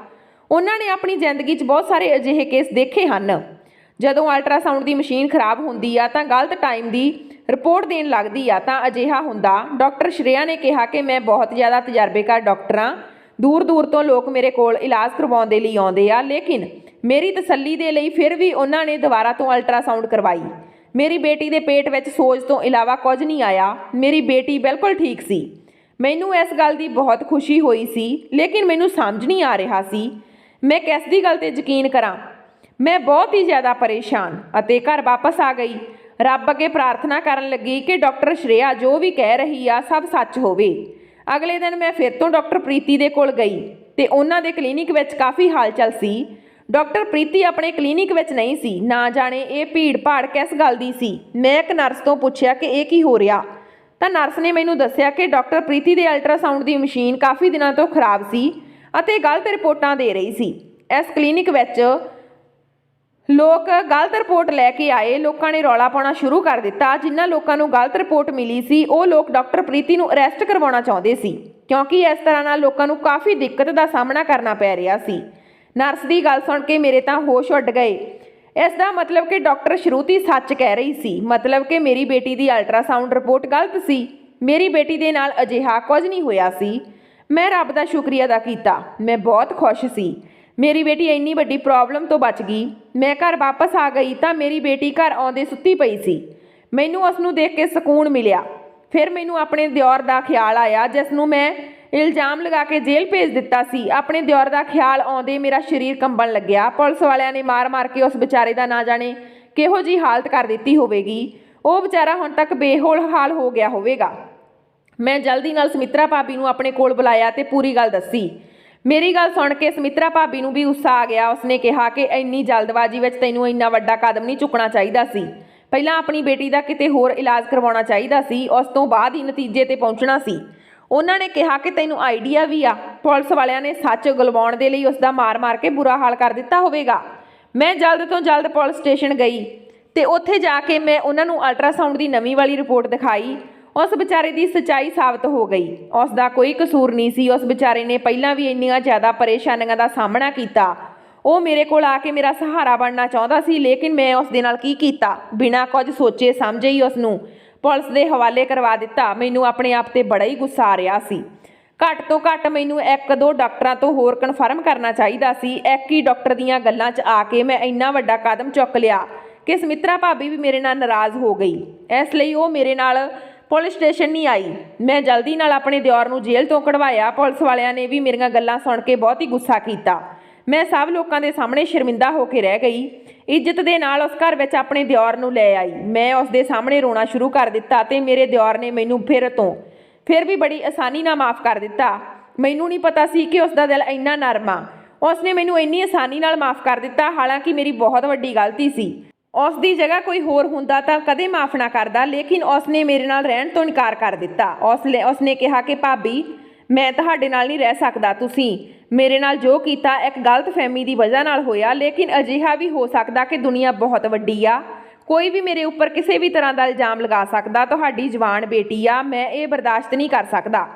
Speaker 1: ਉਹਨਾਂ ਨੇ ਆਪਣੀ ਜ਼ਿੰਦਗੀ 'ਚ ਬਹੁਤ ਸਾਰੇ ਅਜਿਹੇ ਕੇਸ ਦੇਖੇ ਹਨ। ਜਦੋਂ ਅਲਟਰਾਸਾਊਂਡ ਦੀ ਮਸ਼ੀਨ ਖਰਾਬ ਹੁੰਦੀ ਆ ਤਾਂ ਗਲਤ ਟਾਈਮ ਦੀ ਰਿਪੋਰਟ ਦੇਣ ਲੱਗਦੀ ਆ ਤਾਂ ਅਜਿਹਾ ਹੁੰਦਾ। ਡਾਕਟਰ ਸ਼੍ਰੇਆ ਨੇ ਕਿਹਾ ਕਿ ਮੈਂ ਬਹੁਤ ਜ਼ਿਆਦਾ ਤਜਰਬੇਕਾਰ ਡਾਕਟਰ ਹਾਂ। ਦੂਰ ਦੂਰ ਤੋਂ ਲੋਕ ਮੇਰੇ ਕੋਲ ਇਲਾਜ ਕਰਵਾਉਣ ਦੇ ਲਈ ਆਉਂਦੇ ਆ, ਲੇਕਿਨ ਮੇਰੀ ਤਸੱਲੀ ਦੇ ਲਈ ਫਿਰ ਵੀ ਉਹਨਾਂ ਨੇ ਦੁਬਾਰਾ ਤੋਂ ਅਲਟਰਾਸਾਊਂਡ ਕਰਵਾਈ। ਮੇਰੀ ਬੇਟੀ ਦੇ ਪੇਟ ਵਿੱਚ ਸੋਜ ਤੋਂ ਇਲਾਵਾ ਕੁਝ ਨਹੀਂ ਆਇਆ। ਮੇਰੀ ਬੇਟੀ ਬਿਲਕੁਲ ਠੀਕ ਸੀ। ਮੈਨੂੰ ਇਸ ਗੱਲ ਦੀ ਬਹੁਤ ਖੁਸ਼ੀ ਹੋਈ ਸੀ, ਲੇਕਿਨ ਮੈਨੂੰ ਸਮਝ ਨਹੀਂ ਆ ਰਿਹਾ ਸੀ। ਮੈਂ ਕਿਸ ਦੀ ਗੱਲ ਤੇ ਯਕੀਨ ਕਰਾਂ? ਮੈਂ ਬਹੁਤ ਹੀ ਜ਼ਿਆਦਾ ਪਰੇਸ਼ਾਨ ਅਤੇ ਘਰ ਵਾਪਸ ਆ ਗਈ। ਰੱਬ ਅੱਗੇ ਪ੍ਰਾਰਥਨਾ ਕਰਨ ਲੱਗੀ ਕਿ ਡਾਕਟਰ ਸ਼੍ਰੇਆ ਜੋ ਵੀ ਕਹਿ ਰਹੀ ਆ ਸਭ ਸੱਚ ਹੋਵੇ। ਅਗਲੇ ਦਿਨ ਮੈਂ ਫਿਰ ਤੋਂ ਡਾਕਟਰ ਪ੍ਰੀਤੀ ਦੇ ਕੋਲ ਗਈ ਤੇ ਉਹਨਾਂ ਦੇ ਕਲੀਨਿਕ ਵਿੱਚ ਕਾਫੀ ਹਾਲਚਲ ਸੀ। ਡਾਕਟਰ ਪ੍ਰੀਤੀ ਆਪਣੇ ਕਲੀਨਿਕ ਵਿੱਚ ਨਹੀਂ ਸੀ, ਨਾ ਜਾਣੇ ਇਹ ਭੀੜ ਭਾੜ ਕਿਸ ਗੱਲ ਦੀ ਸੀ। ਮੈਂ ਇੱਕ ਨਰਸ ਤੋਂ ਪੁੱਛਿਆ ਕਿ ਇਹ ਕੀ ਹੋ ਰਿਹਾ? ਤਾਂ ਨਰਸ ਨੇ ਮੈਨੂੰ ਦੱਸਿਆ ਕਿ ਡਾਕਟਰ ਪ੍ਰੀਤੀ ਦੇ ਅਲਟਰਾਸਾਊਂਡ ਦੀ ਮਸ਼ੀਨ ਕਾਫੀ ਦਿਨਾਂ ਤੋਂ ਖਰਾਬ ਸੀ ਅਤੇ ਗਲਤ ਰਿਪੋਰਟਾਂ ਦੇ ਰਹੀ ਸੀ। ਇਸ ਕਲੀਨਿਕ ਵਿੱਚ ਲੋਕ ਗਲਤ ਰਿਪੋਰਟ ਲੈ ਕੇ ਆਏ, ਲੋਕਾਂ ਨੇ ਰੌਲਾ ਪਾਉਣਾ ਸ਼ੁਰੂ ਕਰ ਦਿੱਤਾ। ਜਿਨ੍ਹਾਂ ਲੋਕਾਂ ਨੂੰ ਗਲਤ ਰਿਪੋਰਟ ਮਿਲੀ ਸੀ, ਉਹ ਲੋਕ ਡਾਕਟਰ ਪ੍ਰੀਤੀ ਨੂੰ ਅਰੈਸਟ ਕਰਵਾਉਣਾ ਚਾਹੁੰਦੇ ਸੀ, ਕਿਉਂਕਿ ਇਸ ਤਰ੍ਹਾਂ ਨਾਲ ਲੋਕਾਂ ਨੂੰ ਕਾਫੀ ਦਿੱਕਤ ਦਾ ਸਾਹਮਣਾ ਕਰਨਾ ਪੈ ਰਿਹਾ ਸੀ। ਨਰਸ ਦੀ ਗੱਲ ਸੁਣ ਕੇ ਮੇਰੇ ਤਾਂ ਹੋਸ਼ ਉੱਡ ਗਏ। ਇਸ ਦਾ ਮਤਲਬ ਕਿ ਡਾਕਟਰ ਸ਼ਰੂਤੀ ਸੱਚ ਕਹਿ ਰਹੀ ਸੀ। ਮਤਲਬ ਕਿ ਮੇਰੀ ਬੇਟੀ ਦੀ ਅਲਟਰਾਸਾਊਂਡ ਰਿਪੋਰਟ ਗਲਤ ਸੀ। ਮੇਰੀ ਬੇਟੀ ਦੇ ਨਾਲ ਅਜਿਹਾ ਕੁਝ ਨਹੀਂ ਹੋਇਆ ਸੀ। ਮੈਂ ਰੱਬ ਦਾ ਸ਼ੁਕਰੀਆ ਅਦਾ ਕੀਤਾ। ਮੈਂ ਬਹੁਤ ਖੁਸ਼ ਸੀ। ਮੇਰੀ ਬੇਟੀ ਇੰਨੀ ਵੱਡੀ ਪ੍ਰੋਬਲਮ ਤੋਂ ਬਚ ਗਈ। ਮੈਂ ਘਰ ਵਾਪਸ ਆ ਗਈ ਤਾਂ ਮੇਰੀ ਬੇਟੀ ਘਰ ਆਉਂਦੇ ਸੁੱਤੀ ਪਈ ਸੀ। ਮੈਨੂੰ ਉਸ ਨੂੰ ਦੇਖ ਕੇ ਸਕੂਨ ਮਿਲਿਆ। ਫਿਰ ਮੈਨੂੰ ਆਪਣੇ ਦਿਓਰ ਦਾ ਖਿਆਲ ਆਇਆ ਜਿਸ ਨੂੰ ਮੈਂ ਇਲਜ਼ਾਮ ਲਗਾ ਕੇ ਜੇਲ੍ਹ ਭੇਜ ਦਿੱਤਾ ਸੀ। ਆਪਣੇ ਦਿਓਰ ਦਾ ਖਿਆਲ ਆਉਂਦੇ ਮੇਰਾ ਸਰੀਰ ਕੰਬਣ ਲੱਗਿਆ। ਪੁਲਿਸ ਵਾਲਿਆਂ ਨੇ ਮਾਰ-ਮਾਰ ਕੇ ਉਸ ਵਿਚਾਰੇ ਦਾ ਨਾ ਜਾਣੇ ਕਿਹੋ ਜੀ ਹਾਲਤ ਕਰ ਦਿੱਤੀ ਹੋਵੇਗੀ। ਉਹ ਵਿਚਾਰਾ ਹੁਣ ਤੱਕ ਬੇਹੋਲ ਹਾਲ ਹੋ ਗਿਆ ਹੋਵੇਗਾ। ਮੈਂ ਜਲਦੀ ਨਾਲ ਸੁਮਿਤਰਾ ਭਾਬੀ ਨੂੰ ਆਪਣੇ ਕੋਲ ਬੁਲਾਇਆ ਤੇ ਪੂਰੀ ਗੱਲ ਦੱਸੀ। ਮੇਰੀ ਗੱਲ ਸੁਣ ਕੇ ਸੁਮਿਤਰਾ ਭਾਬੀ ਨੂੰ ਵੀ ਗੁੱਸਾ ਆ ਗਿਆ। ਉਸਨੇ ਕਿਹਾ ਕਿ ਇੰਨੀ ਜਲਦਬਾਜ਼ੀ ਵਿੱਚ ਤੈਨੂੰ ਇੰਨਾ ਵੱਡਾ ਕਦਮ ਨਹੀਂ ਚੁੱਕਣਾ ਚਾਹੀਦਾ ਸੀ। ਪਹਿਲਾਂ ਆਪਣੀ ਬੇਟੀ ਦਾ ਕਿਤੇ ਹੋਰ ਇਲਾਜ ਕਰਵਾਉਣਾ ਚਾਹੀਦਾ ਸੀ। ਉਸ ਤੋਂ ਬਾਅਦ ਹੀ ਨਤੀਜੇ ਤੇ ਪਹੁੰਚਣਾ ਸੀ। ਉਹਨਾਂ ਨੇ ਕਿਹਾ ਕਿ ਤੈਨੂੰ ਆਈਡੀਆ ਵੀ ਆ, ਪੁਲਿਸ ਵਾਲਿਆਂ ਨੇ ਸੱਚ ਗਲਵਾਉਣ ਦੇ ਲਈ ਉਸ ਦਾ ਮਾਰ-ਮਾਰ ਕੇ ਬੁਰਾ ਹਾਲ ਕਰ ਦਿੱਤਾ ਹੋਵੇਗਾ। ਮੈਂ ਜਲਦ ਤੋਂ ਜਲਦ ਪੁਲਿਸ ਸਟੇਸ਼ਨ ਗਈ ਤੇ ਉੱਥੇ ਜਾ ਕੇ ਮੈਂ ਉਹਨਾਂ ਨੂੰ ਅਲਟਰਾਸਾਊਂਡ ਦੀ ਨਵੀਂ ਵਾਲੀ ਰਿਪੋਰਟ ਦਿਖਾਈ। ਉਸ ਵਿਚਾਰੇ ਦੀ ਸਚਾਈ ਸਾਬਤ ਹੋ ਗਈ। ਉਸ ਦਾ ਕੋਈ ਕਸੂਰ ਨਹੀਂ ਸੀ। ਉਸ ਵਿਚਾਰੇ ਨੇ ਪਹਿਲਾਂ ਵੀ ਇੰਨੀਆਂ ਜ਼ਿਆਦਾ ਪਰੇਸ਼ਾਨੀਆਂ ਦਾ ਸਾਹਮਣਾ ਕੀਤਾ। ਉਹ ਮੇਰੇ ਕੋਲ ਆ ਕੇ ਮੇਰਾ ਸਹਾਰਾ ਬਣਨਾ ਚਾਹੁੰਦਾ ਸੀ, ਲੇਕਿਨ ਮੈਂ ਉਸ ਦੇ ਨਾਲ ਕੀ ਕੀਤਾ? ਬਿਨਾਂ ਕੁਝ ਸੋਚੇ ਸਮਝੇ ਹੀ ਉਸ ਨੂੰ ਪੁਲਿਸ ਦੇ ਹਵਾਲੇ ਕਰਵਾ ਦਿੱਤਾ। ਮੈਨੂੰ ਆਪਣੇ ਆਪ ਤੇ ਬੜਾ ਹੀ ਗੁੱਸਾ ਆ ਰਿਹਾ ਸੀ। ਘੱਟ ਤੋਂ ਘੱਟ ਮੈਨੂੰ ਇੱਕ ਦੋ ਡਾਕਟਰਾਂ ਤੋਂ ਹੋਰ ਕਨਫਰਮ ਕਰਨਾ ਚਾਹੀਦਾ ਸੀ। ਇੱਕ ਹੀ ਡਾਕਟਰ ਦੀਆਂ ਗੱਲਾਂ 'ਚ ਆ ਕੇ ਮੈਂ ਇੰਨਾ ਵੱਡਾ ਕਦਮ ਚੁੱਕ ਲਿਆ ਕਿ ਸਮਿਤਰਾ ਭਾਬੀ ਵੀ ਮੇਰੇ ਨਾਲ ਨਾਰਾਜ਼ ਹੋ ਗਈ। ਇਸ ਲਈ ਉਹ ਮੇਰੇ ਨਾਲ ਪੁਲਿਸ ਸਟੇਸ਼ਨ ਨਹੀਂ ਆਈ। ਮੈਂ ਜਲਦੀ ਨਾਲ ਆਪਣੇ ਦਿਓਰ ਨੂੰ ਜੇਲ੍ਹ ਤੋਂ ਕਢਵਾਇਆ। ਪੁਲਿਸ ਵਾਲਿਆਂ ਨੇ ਵੀ ਮੇਰੀਆਂ ਗੱਲਾਂ ਸੁਣ ਕੇ ਬਹੁਤ ਹੀ ਗੁੱਸਾ ਕੀਤਾ। ਮੈਂ ਸਭ ਲੋਕਾਂ ਦੇ ਸਾਹਮਣੇ ਸ਼ਰਮਿੰਦਾ ਹੋ ਕੇ ਰਹਿ ਗਈ। ਇੱਜ਼ਤ ਦੇ ਨਾਲ ਉਸ ਘਰ ਵਿੱਚ ਆਪਣੇ ਦਿਓਰ ਨੂੰ ਲੈ ਆਈ। ਮੈਂ ਉਸ ਦੇ ਸਾਹਮਣੇ ਰੋਣਾ ਸ਼ੁਰੂ ਕਰ ਦਿੱਤਾ ਤੇ ਮੇਰੇ ਦਿਓਰ ਨੇ ਮੈਨੂੰ ਫਿਰ ਤੋਂ, ਫਿਰ ਵੀ ਬੜੀ ਆਸਾਨੀ ਨਾਲ ਮਾਫ ਕਰ ਦਿੱਤਾ। ਮੈਨੂੰ ਨਹੀਂ ਪਤਾ ਸੀ ਕਿ ਉਸ ਦਾ ਦਿਲ ਇੰਨਾ ਨਰਮ ਆ। ਉਸ ਨੇ ਮੈਨੂੰ ਇੰਨੀ ਆਸਾਨੀ ਨਾਲ ਮਾਫ ਕਰ ਦਿੱਤਾ, ਹਾਲਾਂਕਿ ਮੇਰੀ ਬਹੁਤ ਵੱਡੀ ਗਲਤੀ ਸੀ। ਉਸ ਦੀ ਜਗ੍ਹਾ ਕੋਈ ਹੋਰ ਹੁੰਦਾ ਤਾਂ ਕਦੇ ਮਾਫ ਨਾ ਕਰਦਾ, ਲੇਕਿਨ ਉਸ ਨੇ ਮੇਰੇ ਨਾਲ ਰਹਿਣ ਤੋਂ ਇਨਕਾਰ ਕਰ ਦਿੱਤਾ। ਉਸ ਨੇ ਉਸ ਨੇ ਕਿਹਾ ਕਿ, ਭਾਬੀ, ਮੈਂ ਤੁਹਾਡੇ ਨਾਲ ਨਹੀਂ ਰਹਿ ਸਕਦਾ, ਤੁਸੀਂ ਮੇਰੇ ਨਾਲ ਜੋ ਕੀਤਾ, ਇੱਕ ਗਲਤ ਫਹਿਮੀ ਦੀ ਵਜ੍ਹਾ ਨਾਲ ਹੋਇਆ, ਲੇਕਿਨ ਅਜਿਹਾ ਵੀ ਹੋ ਸਕਦਾ ਕਿ ਦੁਨੀਆ ਬਹੁਤ ਵੱਡੀ ਆ। ਕੋਈ ਵੀ ਮੇਰੇ ਉੱਪਰ ਕਿਸੇ ਵੀ ਤਰ੍ਹਾਂ ਦਾ ਇਲਜ਼ਾਮ ਲਗਾ ਸਕਦਾ, ਤੁਹਾਡੀ ਜਵਾਨ ਬੇਟੀ ਆ, ਮੈਂ ਇਹ ਬਰਦਾਸ਼ਤ ਨਹੀਂ ਕਰ ਸਕਦਾ।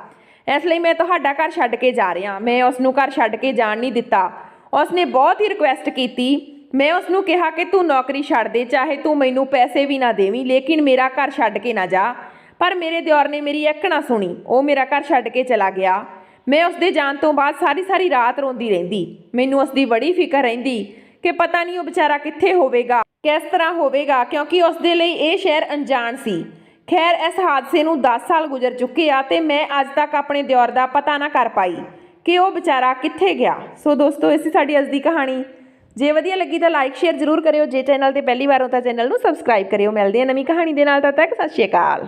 Speaker 1: ਇਸ ਲਈ ਮੈਂ ਤੁਹਾਡਾ ਘਰ ਛੱਡ ਕੇ ਜਾ ਰਿਹਾ। ਮੈਂ ਉਸ ਨੂੰ ਘਰ ਛੱਡ ਕੇ ਜਾਣ ਨਹੀਂ ਦਿੱਤਾ। ਉਸ ਨੇ ਬਹੁਤ ਹੀ ਰਿਕੁਐਸਟ ਕੀਤੀ। ਮੈਂ ਉਸ ਨੂੰ ਕਿਹਾ ਕਿ ਤੂੰ ਨੌਕਰੀ ਛੱਡ ਦੇ, ਚਾਹੇ ਤੂੰ ਮੈਨੂੰ ਪੈਸੇ ਵੀ ਨਾ ਦੇਵੀਂ, ਲੇਕਿਨ ਮੇਰਾ ਘਰ ਛੱਡ ਕੇ ਨਾ ਜਾ। ਪਰ ਮੇਰੇ ਦਿਓਰ ਨੇ ਮੇਰੀ ਇੱਕ ਨਾ ਸੁਣੀ। ਉਹ ਮੇਰਾ ਘਰ ਛੱਡ ਕੇ ਚਲਾ ਗਿਆ। ਮੈਂ ਉਸ ਦੇ ਜਾਣ ਤੋਂ ਬਾਅਦ ਸਾਰੀ ਸਾਰੀ ਰਾਤ ਰੋਂਦੀ ਰਹਿੰਦੀ। ਮੈਨੂੰ ਉਸ ਦੀ ਬੜੀ ਫਿਕਰ ਰਹਿੰਦੀ ਕਿ ਪਤਾ ਨਹੀਂ ਉਹ ਵਿਚਾਰਾ ਕਿੱਥੇ ਹੋਵੇਗਾ, ਕਿਸ ਤਰ੍ਹਾਂ ਹੋਵੇਗਾ, ਕਿਉਂਕਿ ਉਸ ਦੇ ਲਈ ਇਹ ਸ਼ਹਿਰ ਅਣਜਾਣ ਸੀ। ਖੈਰ, ਇਸ ਹਾਦਸੇ ਨੂੰ 10 ਸਾਲ ਗੁਜ਼ਰ ਚੁੱਕੇ ਆ ਤੇ ਮੈਂ ਅੱਜ ਤੱਕ ਆਪਣੇ ਦਿਓਰ ਦਾ ਪਤਾ ਨਾ ਕਰ ਪਾਈ ਕਿ ਉਹ ਵਿਚਾਰਾ ਕਿੱਥੇ ਗਿਆ। ਸੋ ਦੋਸਤੋ, ਇਹ ਸੀ ਸਾਡੀ ਅੱਜ ਦੀ ਕਹਾਣੀ। ਜੇ ਵਧੀਆ ਲੱਗੀ ਤਾਂ ਲਾਈਕ ਸ਼ੇਅਰ ਜ਼ਰੂਰ ਕਰਿਓ। ਜੇ ਚੈਨਲ ਤੇ ਪਹਿਲੀ ਵਾਰ ਹੋ ਤਾਂ ਚੈਨਲ ਨੂੰ ਸਬਸਕ੍ਰਾਈਬ ਕਰਿਓ। ਮਿਲਦੇ ਹਾਂ ਨਵੀਂ ਕਹਾਣੀ ਦੇ ਨਾਲ, ਤਦ ਤੱਕ ਸਤਿ ਸ਼੍ਰੀ ਅਕਾਲ।